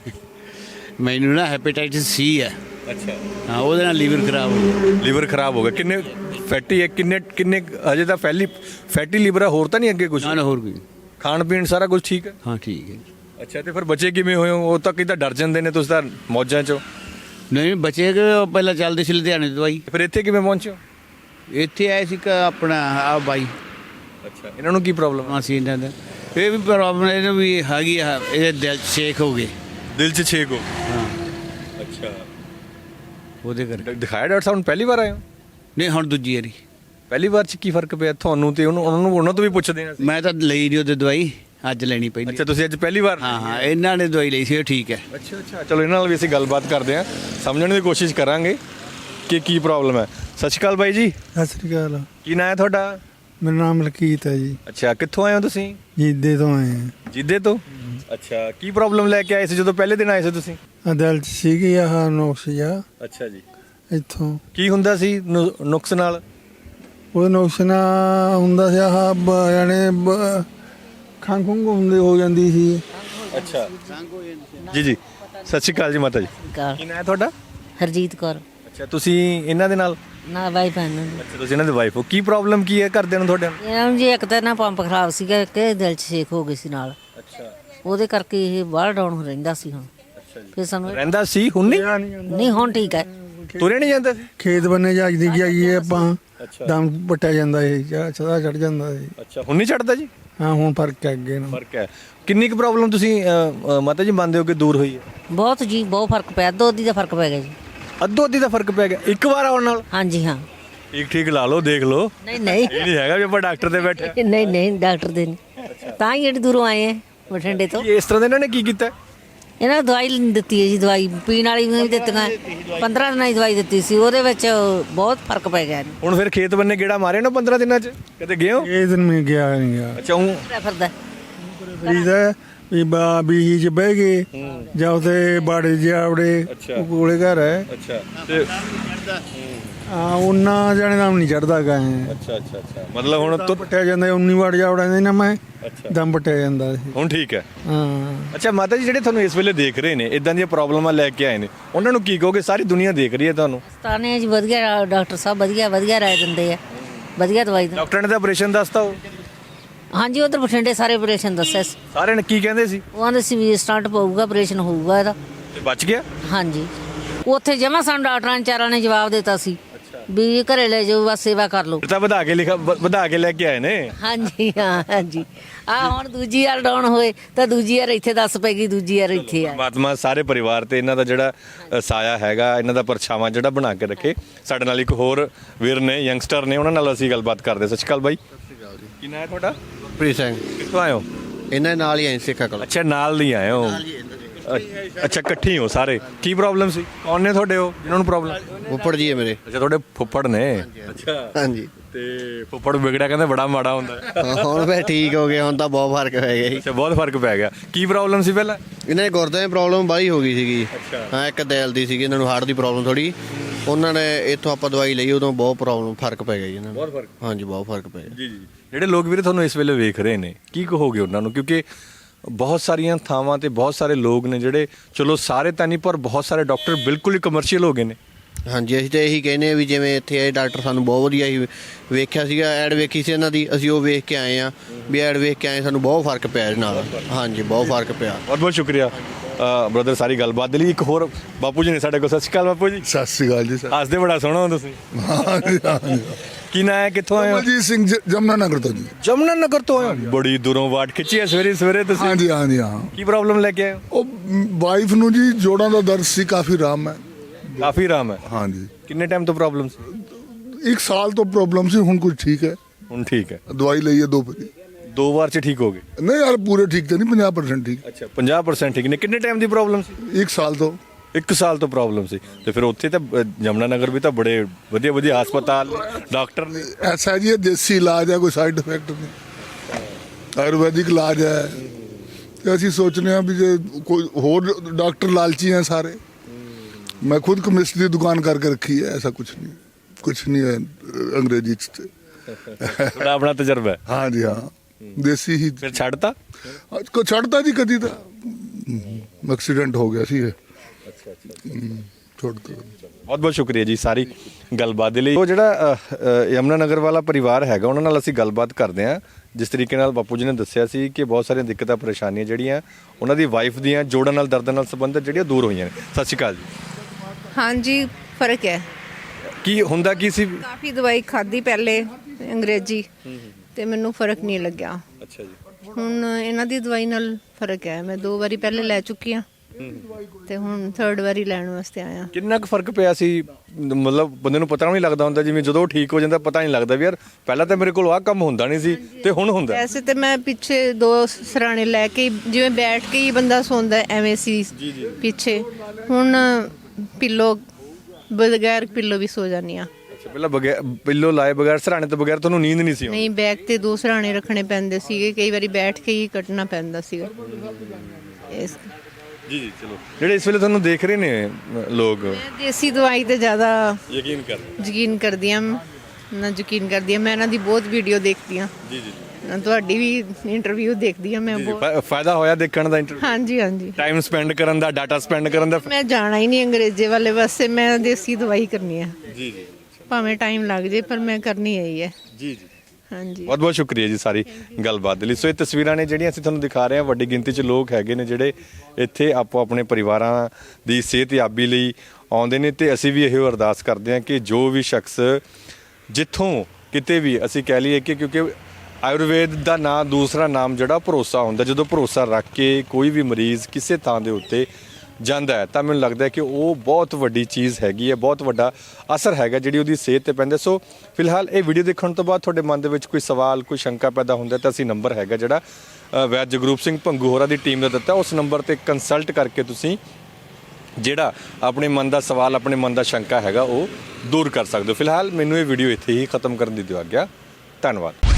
ਮੈਨੂੰ ਨਾ ਹੈਪੇਟਾਈਟਿਸ ਸੀ ਹੈ ਅੱਛਾ। ਹਾਂ ਉਹਦੇ ਨਾਲ ਲੀਵਰ ਖਰਾਬ ਹੋ ਗਿਆ। ਲੀਵਰ ਖਰਾਬ ਹੋ ਗਿਆ। ਕਿੰਨੇ ਫੈਟੀ ਹੈ? ਕਿੰਨੇ ਕਿੰਨੇ ਅਜੇ ਤਾਂ ਫੈਲੀ ਫੈਟੀ ਲੀਵਰ ਹੋਰ ਤਾਂ ਨਹੀਂ ਅੱਗੇ ਕੁਝ ਨਾ ਨਾ ਹੋਰ ਕੋਈ ਖਾਣ ਪੀਣ ਸਾਰਾ ਕੁਝ ਠੀਕ ਹੈ? ਹਾਂ ਠੀਕ ਹੈ। ਅੱਛਾ ਤੇ ਫਿਰ ਬੱਚੇ ਕਿਵੇਂ ਹੋਏ ਹੋ? ਉਹ ਤਾਂ ਕਿਤੇ ਡਰ ਜਾਂਦੇ ਨੇ ਤੁਸੀਂ ਤਾਂ ਮੌਜਾਂ 'ਚ। ਹੋ। ਨਹੀਂ ਬਚੇ ਉਹ ਪਹਿਲਾਂ ਚੱਲਦੇ ਸੀ ਲੁਧਿਆਣੇ ਤੋਂ ਦਵਾਈ ਫਿਰ ਇੱਥੇ ਕਿਵੇਂ ਪਹੁੰਚੇ ਹੋ? ਇੱਥੇ ਆਏ ਸੀ ਕਿ ਆਪਣਾ ਆ ਬਾਈ। ਅੱਛਾ ਇਹਨਾਂ ਨੂੰ ਕੀ ਪ੍ਰੋਬਲਮ ਮਾਸੀ ਇਹਨਾਂ ਦਾ ਇਹ ਵੀ ਪ੍ਰੋਬਲਮ ਇਹਨੂੰ ਵੀ ਹੈਗੀ ਆ ਇਹਦੇ ਦਿਲ 'ਚ ਛੇਕ ਹੋ ਗਏ। ਦਿਲ 'ਚ ਛੇਕ ਹੋ ਹਾਂ। ਅੱਛਾ। ਉਹਦੇ ਕਰਕੇ। ਦਿਖਾਇਆ ਡਾਕਟਰ ਸਾਹਿਬ ਨੂੰ ਪਹਿਲੀ ਵਾਰ ਆਏ ਹੋ? ਨਹੀਂ ਹੁਣ ਦੂਜੀ ਵਾਰੀ। ਪਹਿਲੀ ਵਾਰ 'ਚ ਕੀ ਫ਼ਰਕ ਪਿਆ ਤੁਹਾਨੂੰ ਤੇ ਉਹਨੂੰ ਉਹਨਾਂ ਨੂੰ ਉਹਨਾਂ ਤੋਂ ਵੀ ਪੁੱਛਦੇ ਹਾਂ ਅਸੀਂ। ਮੈਂ ਤਾਂ ਲਈ ਨਹੀਂ ਉਹਦੇ ਦਵਾਈ ਅੱਜ ਲੈਣੀ ਪੈਂਦੀ ਅੱਛਾ ਤੁਸੀਂ ਅੱਜ ਪਹਿਲੀ ਵਾਰ ਹਾਂ ਹਾਂ ਇਹਨਾਂ ਨੇ ਦਵਾਈ ਲਈ ਸੀ ਉਹ ਠੀਕ ਹੈ। ਅੱਛਾ ਅੱਛਾ। ਚਲੋ ਇਹਨਾਂ ਨਾਲ ਵੀ ਅਸੀਂ ਗੱਲਬਾਤ ਕਰਦੇ ਹਾਂ। ਸਮਝਣ ਦੀ ਕੋਸ਼ਿਸ਼ ਕਰਾਂਗੇ ਕਿ ਕੀ ਪ੍ਰੋਬਲਮ ਹੈ। ਸਤਿ ਸ਼੍ਰੀ ਅਕਾਲ ਬਾਈ ਜੀ। ਸਤਿ ਸ੍ਰੀ ਅਕਾਲ। ਕੀ ਨਾਂ ਹੈ ਤੁਹਾਡਾ? ਮੇਰਾ ਨਾਮ ਮਲਕੀਤ ਹੈ ਜੀ। ਅੱਛਾ ਕਿੱਥੋਂ ਆਏ ਹੋ ਤੁਸੀਂ? ਜੀਦੇ ਤੋਂ ਆਏ ਹਾਂ। ਜਿੱਦੇ ਤੋਂ? ਅੱਛਾ ਕੀ ਪ੍ਰੋਬਲਮ ਲੈ ਕੇ ਆਏ ਸੀ ਜਦੋਂ ਪਹਿਲੇ ਦਿਨ ਆਏ ਸੀ ਤੁਸੀਂ? ਆ ਦਿਲ 'ਚ ਸੀਗੀ ਆਹ ਨੁਕਸ ਜਿਹਾ। ਅੱਛਾ ਜੀ। ਇੱਥੋਂ। ਕੀ ਹੁੰਦਾ ਸੀ ਨੁ- ਨੁਕਸ ਨਾਲ? ਉਹ ਨੁਕਸ ਨਾ ਹੁੰਦਾ ਸੀ ਆਹ ਬ- ਖੰਘ ਖੁੰਘ ਹੁੰਦੀ ਹੋ ਜਾਂਦੀ ਸੀ। ਅੱਛਾ। ਜੀ ਜੀ। ਸਤਿ ਸ਼੍ਰੀ ਅਕਾਲ ਜੀ ਮਾਤਾ ਜੀ। ਕਾਰ ਕੀ ਨਾਂ ਹੈ ਤੁਹਾਡਾ? ਹਰਜੀਤ ਕੌਰ। ਅੱਛਾ ਤੁਸੀਂ ਇਹਨਾਂ ਦੇ ਨਾਲ? ਨਾ ਬਾਈ ਭੈਣ ਨੂੰ। ਅੱਛਾ ਤੁਸੀਂ ਇਹਨਾਂ ਦੇ ਵਾਈਫ ਹੋ। ਕੀ ਪ੍ਰੋਬਲਮ ਕੀ ਹੈ ਘਰਦਿਆਂ ਨੂੰ ਤੁਹਾਡੇ ਨੂੰ ਇਹਨਾਂ ਨੂੰ ਜੀ ਇੱਕ ਤਾਂ ਨਾ ਪੰਪ ਖਰਾਬ ਸੀਗਾ ਕਿ ਦਿਲ 'ਚ ਛੇਕ ਹੋ ਗਈ ਸੀ ਨਾਲ। ਅੱਛਾ। ਉਹਦੇ ਕਰਕੇ ਇਹ ਬਾਹਰ ਡਾਊਨ ਰਹਿੰਦਾ ਸੀ ਹੁਣ। ਫਿਰ ਸਾਨੂੰ ਰਹਿੰਦਾ ਸੀ ਹੁਣ ਨਹੀਂ? ਨਹੀਂ ਹੁਣ ਠੀਕ ਹੈ। ਤੁਰੇ ਨਹੀਂ ਜਾਂਦਾ ਸੀ? ਖੇਤ ਬੰਨੇ ਜਾਈਦੀ ਜਾਈਏ ਆਪਾਂ। ਦਮ ਪਟਿਆ ਜਾਂਦਾ ਜਾਂ ਸਦਾ ਚੜ ਜਾਂਦਾ ਸੀ। ਅੱਛਾ ਹੁਣ ਨਹੀਂ ਛੱਡਦਾ ਜੀ? ਹਾਂ ਹੁਣ ਫ਼ਰਕ ਹੈ ਅੱਗੇ ਨੂੰ ਫ਼ਰਕ ਹੈ। ਕਿੰਨੀ ਕੁ ਪ੍ਰੋਬਲਮ ਤੁਸੀਂ ਮਾਤਾ ਜੀ ਮੰਨਦੇ ਹੋ ਕਿ ਦੂਰ ਹੋਈ ਹੈ? ਬਹੁਤ ਜੀ ਬਹੁਤ ਫ਼ਰਕ ਪਿਆ ਦੋ ਦੀ ਦਾ ਫ਼ਰਕ ਪੈ ਗਿਆ ਜੀ। ਅੱਧੋ ਅੱਧੀ ਦਾ ਫ਼ਰਕ ਪੈ ਗਿਆ ਇੱਕ ਵਾਰ ਆਉਣ ਨਾਲ। ਹਾਂਜੀ ਹਾਂ। ਠੀਕ ਠੀਕ ਲਾ ਲਓ ਦੇਖ ਲਓ। ਨਹੀਂ ਨਹੀਂ। ਇਹ ਨਹੀਂ ਹੈਗਾ ਵੀ ਆਪਾਂ ਡਾਕਟਰ ਤੇ ਬੈਠੇ ਹਾਂ। ਨਹੀਂ ਨਹੀਂ ਡਾਕਟਰ ਦੇ ਨਹੀਂ। ਤਾਂ ਹੀ ਏਡੀ ਦੂਰੋਂ ਆਏ ਆ ਬਠਿੰਡੇ ਤੋਂ। ਇਸ ਤਰ੍ਹਾਂ ਦੇ ਇਹਨਾਂ ਨੇ ਕੀ ਕੀਤਾ? ਇਹਨਾਂ ਨੂੰ ਦਵਾਈ ਦਿੱਤੀ ਹੈ ਜੀ ਦਵਾਈ। ਪੀਣ ਵਾਲੀ ਵੀ ਦਿੱਤੀਆਂ 15 ਦਿਨਾਂ ਦੀ ਦਵਾਈ ਦਿੱਤੀ ਸੀ ਉਹਦੇ ਵਿੱਚ ਬਹੁਤ ਫ਼ਰਕ ਪੈ ਗਿਆ ਇਹਨੂੰ। ਹੁਣ ਫਿਰ ਖੇਤ ਬੰਨੇ ਗੇੜਾ ਮਾਰੇ ਨਾ 15 ਦਿਨਾਂ ਚ? ਕਦੇ ਗਏ ਹੋ? ਇਹ ਦਿਨ ਮੈਂ ਗਿਆ ਨਹੀਂ ਗਿਆ ਅੱਛਾ ਤੁਰਿਆ ਫਿਰਦਾ। ਫਰੀਦਾ ਵੀ ਬਾ ਬੀਹੀ ਚ ਬਹਿ ਗਏ ਜਾਂ ਉਥੇ ਬਾੜੇ ਜਾਵੜੇ ਕੋਲੇ ਘਰ ਹੈ। ਅੱਛਾ। ਤੇ ਆ ਉਹਨਾਂ ਜਾਣੇ ਨਾਮ ਨਹੀਂ ਚੜਦਾ ਗਾ ਅੱਛਾ ਅੱਛਾ ਅੱਛਾ। ਮਤਲਬ ਹੁਣ ਦਮ ਪਟਿਆ ਜਾਂਦਾ 19 ਵਾਰ ਜਾਵੜਾ ਦੇ ਨਾ ਮੈਂ ਅੱਛਾ। ਦਮ ਪਟਿਆ ਜਾਂਦਾ ਸੀ। ਹੁਣ ਠੀਕ ਹੈ। ਹਾਂ। ਅੱਛਾ ਮਾਤਾ ਜੀ ਜਿਹੜੇ ਤੁਹਾਨੂੰ ਇਸ ਵੇਲੇ ਦੇਖ ਰਹੇ ਨੇ ਇਦਾਂ ਦੀਆਂ ਪ੍ਰੋਬਲਮਾਂ ਲੈ ਕੇ ਆਏ ਨੇ ਉਹਨਾਂ ਨੂੰ ਕੀ ਕਹੋਗੇ? ਸਾਰੀ ਦੁਨੀਆ ਦੇਖ ਰਹੀ ਹੈ ਤੁਹਾਨੂੰ? ਤਾਨੇ ਜੀ ਵਧੀਆ ਡਾਕਟਰ ਸਾਹਿਬ ਵਧੀਆ ਵਧੀਆ ਰਾਏ ਦਿੰਦੇ ਆ। ਵਧੀਆ ਦਵਾਈ ਦਿੰਦੇ ਡਾਕਟਰ ਨੇ ਤਾਂ ਆਪਰੇਸ਼ਨ ਦੱਸਤਾ ਉਹ। ਹਾਂਜੀ ਉਧਰ ਬਠਿੰਡੇ ਸਾਰੇ ਆਪਰੇਸ਼ਨ ਦੱਸਿਆ ਸੀ। ਸਾਰਿਆਂ ਨੇ ਕੀ ਕਹਿੰਦੇ ਸੀ? ਉਹ ਆਂਦੇ ਸੀ ਵੀ ਸਟਾਰਟ ਪਊਗਾ ਆਪਰੇਸ਼ਨ ਹੋਊਗਾ ਇਹਦਾ। ਤੇ ਬਚ ਗਿਆ? ਹਾਂਜੀ। ਉੱਥੇ ਜਮਾ ਸਾਨੂੰ ਡਾਕਟਰਾਂ ਨੇ ਚਾਰਾਂ ਨੇ ਜਵਾਬ ਦਿੱਤਾ ਸੀ ਵੀ ਘਰੇ ਲੈ ਜਾਓ ਬਸ ਸੇਵਾ ਕਰ ਲਓ। ਤਾਂ ਵਧਾ ਕੇ ਲਿਖਾ ਵ- ਵਧਾ ਕੇ ਲੈ ਕੇ ਆਏ ਨੇ। ਹਾਂਜੀ ਹਾਂ ਹਾਂਜੀ। ਆ ਹੁਣ ਦੂਜੀ ਵਾਰ ਡਾਉਣ ਹੋਏ ਤਾਂ ਦੂਜੀ ਵਾਰ ਇੱਥੇ ਦੱਸ ਪੈ ਗਈ ਦੂਜੀ ਵਾਰ ਇੱਥੇ ਆ ਪਰਮਾਤਮਾ ਸਾਰੇ ਪਰਿਵਾਰ ਤੇ ਇਹਨਾਂ ਦਾ ਜਿਹੜਾ ਅ, ਸਾਇਆ ਹੈਗਾ ਇਹਨਾਂ ਦਾ ਪਰਛਾਵਾਂ ਜਿਹੜਾ ਬਣਾ ਕੇ ਰੱਖੇ। ਸਾਡੇ ਨਾਲ ਇੱਕ ਹੋਰ ਵੀਰ ਨੇ ਯੰਗਸਟਰ ਨੇ ਉਹਨਾਂ ਨਾਲ ਅਸੀਂ ਗੱਲਬਾਤ ਕਰਦੇ ਸਤਿ ਸ਼੍ਰੀ ਅਕਾਲ ਬਾਈ। ਕੀ ਹੈ ਤੁਹਾਡਾ? ਪ੍ਰੀਤ ਸਿੰਘ। ਕਿੱਥੋਂ ਆਏ ਹੋ? ਇਹਨਾਂ ਨਾਲ ਹੀ ਆਏ ਸਿੱਖਾ ਕੋਲ ਅੱਛਾ ਨਾਲ ਨਹੀਂ ਆਏ ਹੋ। ਅੱਛਾ ਇਕੱਠੇ ਹੀ ਸਾਰੇ। ਕੀ ਪ੍ਰੋਬਲਮ ਸੀ? ਕੌਣ ਨੇ ਤੁਹਾਡੇ ਉਹ ਜਿਨ੍ਹਾਂ ਨੂੰ ਪ੍ਰੋਬਲਮ ਉੱਪਰ ਜੀ ਹੈ ਮੇਰੇ। ਅੱਛਾ ਤੁਹਾਡੇ ਫੁੱਫੜ ਨੇ? ਅੱਛਾ। ਹਾਂਜੀ। ਤੇ ਫੁੱਫੜ ਵਿਗੜਿਆ ਕਹਿੰਦੇ ਬੜਾ ਮਾੜਾ ਹੁੰਦਾ। ਹੁਣ ਫੇ ਠੀਕ ਹੋ ਗਿਆ ਹੁਣ ਤਾਂ ਬਹੁਤ ਫ਼ਰਕ ਪੈ ਗਿਆ ਅੱਛਾ ਬਹੁਤ ਫ਼ਰਕ ਪੈ ਗਿਆ। ਕੀ ਪ੍ਰੋਬਲਮ ਸੀ ਪਹਿਲਾਂ? ਇਹਨਾਂ ਦੇ ਗੁਰਦਿਆਂ ਦੀ ਪ੍ਰੋਬਲਮ ਬਾਹਲੀ ਹੋ ਗਈ ਸੀਗੀ। ਹਾਂ ਇੱਕ ਦਿਲ ਦੀ ਸੀਗੀ ਇਹਨਾਂ ਨੂੰ ਹਾਰਟ ਦੀ ਪ੍ਰੋਬਲਮ ਥੋੜੀ ਉਹਨਾਂ ਨੇ ਇੱਥੋਂ ਆਪਾਂ ਦਵਾਈ ਲਈ ਉਦੋਂ ਬਹੁਤ ਪ੍ਰੋਬਲਮ ਫ਼ਰਕ ਪੈ ਗਿਆ ਜੀ ਇਹਨਾਂ ਨੂੰ। ਬਹੁਤ ਫ਼ਰਕ। ਹਾਂਜੀ ਬਹੁਤ ਫ਼ਰਕ ਪੈ ਗਿਆ। ਜੀ ਜੀ। ਜਿਹੜੇ ਲੋਕ ਵੀਰੇ ਤੁਹਾਨੂੰ ਇਸ ਵੇਲੇ ਵੇਖ ਰਹੇ ਨੇ, ਕੀ ਕਹੋਗੇ ਉਹਨਾਂ ਨੂੰ? ਕਿਉਂਕਿ ਬਹੁਤ ਸਾਰੀਆਂ ਥਾਵਾਂ ਤੇ ਬਹੁਤ ਸਾਰੇ ਲੋਕ ਨੇ ਜਿਹੜੇ, ਚਲੋ ਸਾਰੇ ਤਾਂ ਨਹੀਂ, ਪਰ ਬਹੁਤ ਸਾਰੇ ਡਾਕਟਰ ਬਿਲਕੁਲ ਹੀ ਕਮਰਸ਼ੀਅਲ ਹੋ ਗਏ ਨੇ। ਹਾਂਜੀ ਅਸੀਂ ਤਾਂ ਇਹੀ ਕਹਿੰਦੇ ਆ ਵੀ ਜਿਵੇਂ ਇੱਥੇ ਆਏ ਡਾਕਟਰ ਸਾਨੂੰ ਬਹੁਤ ਵਧੀਆ ਹੀ ਵੇਖਿਆ ਸੀਗਾ ਐਡ ਵੇਖੀ ਸੀ ਇਹਨਾਂ ਦੀ ਅਸੀਂ ਉਹ ਵੇਖ ਕੇ ਆਏ ਆ ਵੀ ਐਡ ਵੇਖ ਕੇ ਆਏ ਸਾਨੂੰ ਬਹੁਤ ਫ਼ਰਕ ਪਿਆ ਇਹਦੇ ਨਾਲ। ਹਾਂਜੀ ਬਹੁਤ ਫ਼ਰਕ ਪਿਆ। ਬਹੁਤ ਬਹੁਤ ਸ਼ੁਕਰੀਆ। ਬ੍ਰਦਰ ਸਾਰੀ ਗੱਲਬਾਤ ਦੇ ਲਈ ਇੱਕ ਹੋਰ ਬਾਪੂ ਜੀ ਨੇ ਸਾਡੇ ਕੋਲ। ਸਤਿ ਸ਼੍ਰੀ ਅਕਾਲ ਬਾਪੂ ਜੀ। ਸਤਿ ਸ੍ਰੀ ਅਕਾਲ ਜੀ ਸਰ। ਹੱਸਦੇ ਬੜਾ ਸੋਹਣਾ ਹੋ ਤੁਸੀਂ ਹਾਂਜੀ ਹਾਂਜੀ। ਕੀ ਨਾਂ ਹੈ? ਕਿੱਥੋਂ ਆਏ ਹੋ? ਅਮਰਜੀਤ ਸਿੰਘ ਜ- ਜਮਨਾ ਨਗਰ ਤੋਂ ਜੀ। ਜਮਨਾ ਨਗਰ ਤੋਂ ਆਏ ਹੋ? ਬੜੀ ਦੂਰੋਂ ਵਾਟ ਖਿੱਚੀ ਹੈ ਸਵੇਰੇ ਸਵੇਰੇ ਤੁਸੀਂ? ਹਾਂਜੀ ਹਾਂਜੀ ਹਾਂ। ਕੀ ਪ੍ਰੋਬਲਮ ਲੈ ਕੇ ਆਏ ਹੋ? ਉਹ ਵਾਈਫ ਨੂੰ ਜੀ ਜੋੜਾਂ ਦਾ ਦਰਦ ਸੀ ਕਾਫੀ ਆਰਾਮ ਹੈ। ਕਾਫੀ ਆਰਾਮ ਹੈ। ਹਾਂਜੀ। ਕਿੰਨੇ ਟਾਈਮ ਤੋਂ ਪ੍ਰੋਬਲਮ ਸੀ? ਇੱਕ ਸਾਲ ਤੋਂ ਪ੍ਰੋਬਲਮ ਸੀ ਹੁਣ ਕੁਝ ਠੀਕ ਹੈ। ਹੁਣ ਠੀਕ ਹੈ। ਦਵਾਈ ਲਈ ਹੈ ਦੋ ਵਾਰੀ। ਦੋ ਵਾਰ ਚ ਠੀਕ ਹੋ ਗਏ? ਨਹੀਂ ਯਾਰ ਪੂਰੇ ਠੀਕ ਤੇ ਨਹੀਂ 50% ਠੀਕ। ਅੱਛਾ 50% ਠੀਕ ਨੇ। ਕਿੰਨੇ ਟਾਈਮ ਦੀ ਪ੍ਰੋਬਲਮ ਸੀ? ਇੱਕ ਸਾਲ ਤੋਂ। ਇੱਕ ਸਾਲ ਤੋਂ ਪ੍ਰੋਬਲਮ ਸੀ। ਤੇ ਫਿਰ ਉੱਥੇ ਤਾਂ ਜਮਨਾ ਨਗਰ ਵੀ ਤਾਂ ਬੜੇ ਵਧੀਆ ਵਧੀਆ ਹਸਪਤਾਲ ਡਾਕਟਰ ਨੇ। ਐਸਾ ਜੀ ਦੇਸੀ ਇਲਾਜ ਹੈ ਕੋਈ ਸਾਈਡ ਇਫੈਕਟ ਨਹੀਂ। ਆਯੁਰਵੈਦਿਕ ਇਲਾਜ ਹੈ। ਤੇ ਅਸੀਂ ਸੋਚਨੇ ਆ ਵੀ ਜੇ ਕੋਈ ਹੋਰ ਡਾਕਟਰ ਲਾਲਚੀ ਹੈ ਸਾਰੇ। ਮੈਂ ਖੁਦ ਕੈਮਿਸਟ ਦੀ ਦੁਕਾਨ ਕਰਕੇ ਰੱਖੀ ਹੈ ਐਸਾ ਕੁਝ ਨਹੀਂ। ਕੁਝ ਨਹੀਂ ਹੈ ਅ, ਅੰਗਰੇਜ਼ੀ ਚ ਤੇ। ਤੁਹਾਡਾ ਆਪਣਾ ਤਜਰਬਾ ਹੈ। ਹਾਂ ਜੀ ਹਾਂ। ਦੇਸੀ ਹੀ। ਫਿਰ ਛੱਡਤਾ? ਕੋ ਛੱਡਦਾ ਜੀ ਕਦੀ ਤਾਂ। ਐਕਸੀਡੈਂਟ ਹੋ ਗਿਆ ਸੀ ਇਹ। ਛੱਡਦਾ ਬਹੁਤ ਬਹੁਤ ਸ਼ੁਕਰੀਆ ਜੀ ਸਾਰੀ ਗੱਲਬਾਤ ਦੇ ਲਈ। ਉਹ ਜਿਹੜਾ ਯਮਨਾ ਨਗਰ ਵਾਲਾ ਪਰਿਵਾਰ ਹੈਗਾ ਉਹਨਾਂ ਨਾਲ ਅਸੀਂ ਗੱਲਬਾਤ ਕਰਦੇ ਹਾਂ। ਜਿਸ ਤਰੀਕੇ ਨਾਲ ਬਾਪੂ ਜੀ ਨੇ ਦੱਸਿਆ ਸੀ ਕਿ ਬਹੁਤ ਸਾਰੀਆਂ ਦਿੱਕਤਾਂ ਪਰੇਸ਼ਾਨੀਆਂ ਜਿਹੜੀਆਂ ਉਹਨਾਂ ਦੀ ਵਾਈਫ ਦੀਆਂ ਜੋੜਾਂ ਨਾਲ ਦਰਦ ਨਾਲ ਸੰਬੰਧਿਤ ਜਿਹੜੀਆਂ ਦੂਰ ਹੋਈਆਂ ਨੇ। ਸਤਿ ਸ਼੍ਰੀ ਅਕਾਲ ਜੀ। ਹਾਂਜੀ ਫ਼ਰਕ ਹੈ। ਕੀ ਹੁੰਦਾ ਕੀ ਸੀ? ਕਾਫੀ ਦਵਾਈ ਖਾਧੀ ਪਹਿਲੇ ਅੰਗਰੇਜ਼ੀ ਤੇ ਮੈਨੂੰ ਫ਼ਰਕ ਨਹੀਂ ਲੱਗਿਆ। ਅੱਛਾ ਜੀ। ਹੁਣ ਇਹਨਾਂ ਦੀ ਦਵਾਈ ਨਾਲ ਫ਼ਰਕ ਹੈ। ਮੈਂ ਦੋ ਵਾਰੀ ਪਹਿਲੇ ਲੈ ਚੁੱਕੀ ਆ ਤੇ ਹੁਣ ਥਰਡ ਵਾਰੀ ਲੈਣ ਵਾਸਤੇ ਆਇਆ। ਕਿੰਨਾ ਕੁ ਫ਼ਰਕ ਪਿਆ ਸੀ? ਮਤਲਬ ਬੰਦੇ ਨੂੰ ਪਤਾ ਨਹੀਂ ਲੱਗਦਾ ਹੁੰਦਾ ਜਿਵੇਂ ਜਦੋਂ ਠੀਕ ਹੋ ਜਾਂਦਾ ਪਤਾ ਨਹੀਂ ਲੱਗਦਾ ਵੀ ਯਾਰ ਪਹਿਲਾਂ ਤਾਂ ਮੇਰੇ ਕੋਲ ਆਹ ਕੰਮ ਹੁੰਦਾ ਨਹੀਂ ਸੀ ਤੇ ਹੁਣ ਹੁੰਦਾ। ਵੈਸੇ ਤੇ ਮੈਂ ਪਿੱਛੇ ਦੋ ਸਰਾਣੇ ਲੈ ਕੇ ਜਿਵੇਂ ਬੈਠ ਕੇ ਹੀ ਬੰਦਾ ਸੌਂਦਾ ਐਵੇਂ ਸੀ ਪਿੱਛੇ। ਹੁਣ ਪਿੱਲੋ ਬਗੈਰ ਪਿੱਲੋ ਵੀ ਸੋ ਜਾਂਦੀ ਆ ਅੱਛਾ ਪਹਿਲਾਂ ਬਗੈਰ ਪਿੱਲੋ ਲਾਏ ਬਗੈਰ ਸਰਾਣੇ ਤੋਂ ਬਗੈਰ ਤੁਹਾਨੂੰ ਨੀਂਦ ਨਹੀਂ ਸੀ ਆਉਂਦੀ? ਨਹੀਂ ਬੈਗ ਤੇ ਦੋ ਸਰਾਣੇ ਰੱਖਣੇ ਪੈਂਦੇ ਸੀਗੇ ਕਈ ਵਾਰੀ ਬੈਠ ਕੇ ਹੀ ਕੱਟਣਾ ਪੈਂਦਾ ਸੀਗਾ। ਇਸ ਜੀ ਜੀ ਚਲੋ। ਜਿਹੜੇ ਇਸ ਵੇਲੇ ਤੁਹਾਨੂੰ ਦੇਖ ਰਹੇ ਨੇ ਅ, ਲੋਕ। ਮੈਂ ਦੇਸੀ ਦਵਾਈ ਤੇ ਜ਼ਿਆਦਾ ਯਕੀਨ ਕਰ ਯਕੀਨ ਕਰਦੀ ਹਾਂ ਨਾ ਯਕੀਨ ਕਰਦੀ ਮੈਂ ਇਹਨਾਂ ਦੀ ਬਹੁਤ ਵੀਡੀਓ ਦੇਖਦੀ ਹਾਂ। ਜੀ ਜੀ। ਤੁਹਾਡੀ ਵੀ ਇੰਟਰਵਿਊ ਦੇਖਦੀ ਹਾਂ ਮੈਂ ਬਹੁਤ। ਫਾ- ਫਾਇਦਾ ਹੋਇਆ ਦੇਖਣ ਦਾ ਇੰਟਰਵਿਊ ਹਾਂਜੀ ਹਾਂਜੀ। ਟਾਈਮ ਸਪੈਂਡ ਕਰਨ ਦਾ ਡਾਟਾ ਸਪੈਂਡ ਕਰਨ ਦਾ? ਮੈਂ ਜਾਣਾ ਹੀ ਨਹੀਂ ਅੰਗਰੇਜ਼ੀ ਵਾਲੇ ਪਾਸੇ ਮੈਂ ਦੇਸੀ ਦਵਾਈ ਕਰਨੀ ਹੈ ਜੀ ਜੀ। ਭਾਵੇਂ ਟਾਈਮ ਲੱਗ ਜੇ ਪਰ ਮੈਂ ਕਰਨੀ ਹੀ ਹੈ। ਜੀ ਜੀ। ਹਾਂਜੀ। ਬਹੁਤ ਬਹੁਤ ਸ਼ੁਕਰੀਆ ਜੀ ਸਾਰੀ ਗੱਲਬਾਤ ਦੇ ਲਈ। ਸੋ ਇਹ ਤਸਵੀਰਾਂ ਨੇ ਜਿਹੜੀਆਂ ਅਸੀਂ ਤੁਹਾਨੂੰ ਦਿਖਾ ਰਹੇ ਹਾਂ ਵੱਡੀ ਗਿਣਤੀ 'ਚ ਲੋਕ ਹੈਗੇ ਨੇ ਜਿਹੜੇ ਇੱਥੇ ਆਪੋ ਆਪਣੇ ਪਰਿਵਾਰਾਂ ਦੀ ਸਿਹਤਯਾਬੀ ਲਈ ਆਉਂਦੇ ਨੇ ਤੇ ਅਸੀਂ ਵੀ ਇਹੋ ਅਰਦਾਸ ਕਰਦੇ ਹਾਂ ਕਿ ਜੋ ਵੀ ਸ਼ਖਸ ਜਿੱਥੋਂ ਕਿਤੇ ਵੀ ਅਸੀਂ ਕਹਿ ਲਈਏ ਕਿ ਕਿਉਂਕਿ ਆਯੁਰਵੇਦ ਦਾ ਨਾਂ, ਦੂਸਰਾ ਨਾਮ ਜਿਹੜਾ ਭਰੋਸਾ ਹੁੰਦਾ, ਜਦੋਂ ਭਰੋਸਾ ਰੱਖ ਕੇ ਕੋਈ ਵੀ ਮਰੀਜ਼ ਕਿਸੇ ਥਾਂ ਦੇ ਉੱਤੇ ਜਾਂਦਾ ਹੈ, ਤਾਂ ਮੈਨੂੰ ਲੱਗਦਾ ਹੈ ਕਿ ਉਹ ਬਹੁਤ ਵੱਡੀ ਚੀਜ਼ ਹੈਗੀ ਹੈ, ਬਹੁਤ ਵੱਡਾ ਅਸਰ ਹੈਗਾ ਜਿਹੜੀ ਉਹਦੀ ਸਿਹਤ ਤੇ ਪੈਂਦਾ ਸੋ, ਫਿਲਹਾਲ ਇਹ ਵੀਡੀਓ ਦੇਖਣ ਤੋਂ ਬਾਅਦ ਤੁਹਾਡੇ ਮਨ ਦੇ ਵਿੱਚ ਕੋਈ ਸਵਾਲ, ਕੋਈ ਸ਼ੰਕਾ ਪੈਦਾ ਹੁੰਦਾ ਤਾਂ ਅਸੀਂ ਨੰਬਰ ਹੈਗਾ ਜਿਹੜਾ ਵੈਦ ਜਗਰੂਪ ਸਿੰਘ ਭੰਗੂ ਹੋਰਾਂ ਦੀ ਟੀਮ ਦਾ ਦਿੱਤਾ, ਉਸ ਨੰਬਰ ਤੇ ਕੰਸਲਟ ਕਰਕੇ ਤੁਸੀਂ ਜਿਹੜਾ ਆਪਣੇ ਮਨ ਦਾ ਸਵਾਲ, ਆਪਣੇ ਮਨ ਦਾ ਸ਼ੰਕਾ ਹੈਗਾ, ਉਹ ਦੂਰ ਕਰ ਸਕਦੇ ਹੋ। ਫਿਲਹਾਲ ਮੈਨੂੰ ਇਹ ਵੀਡੀਓ ਇੱਥੇ ਹੀ ਖਤਮ ਕਰਨ ਦੀ ਦਿਓ ਆਗਿਆ। ਧੰਨਵਾਦ।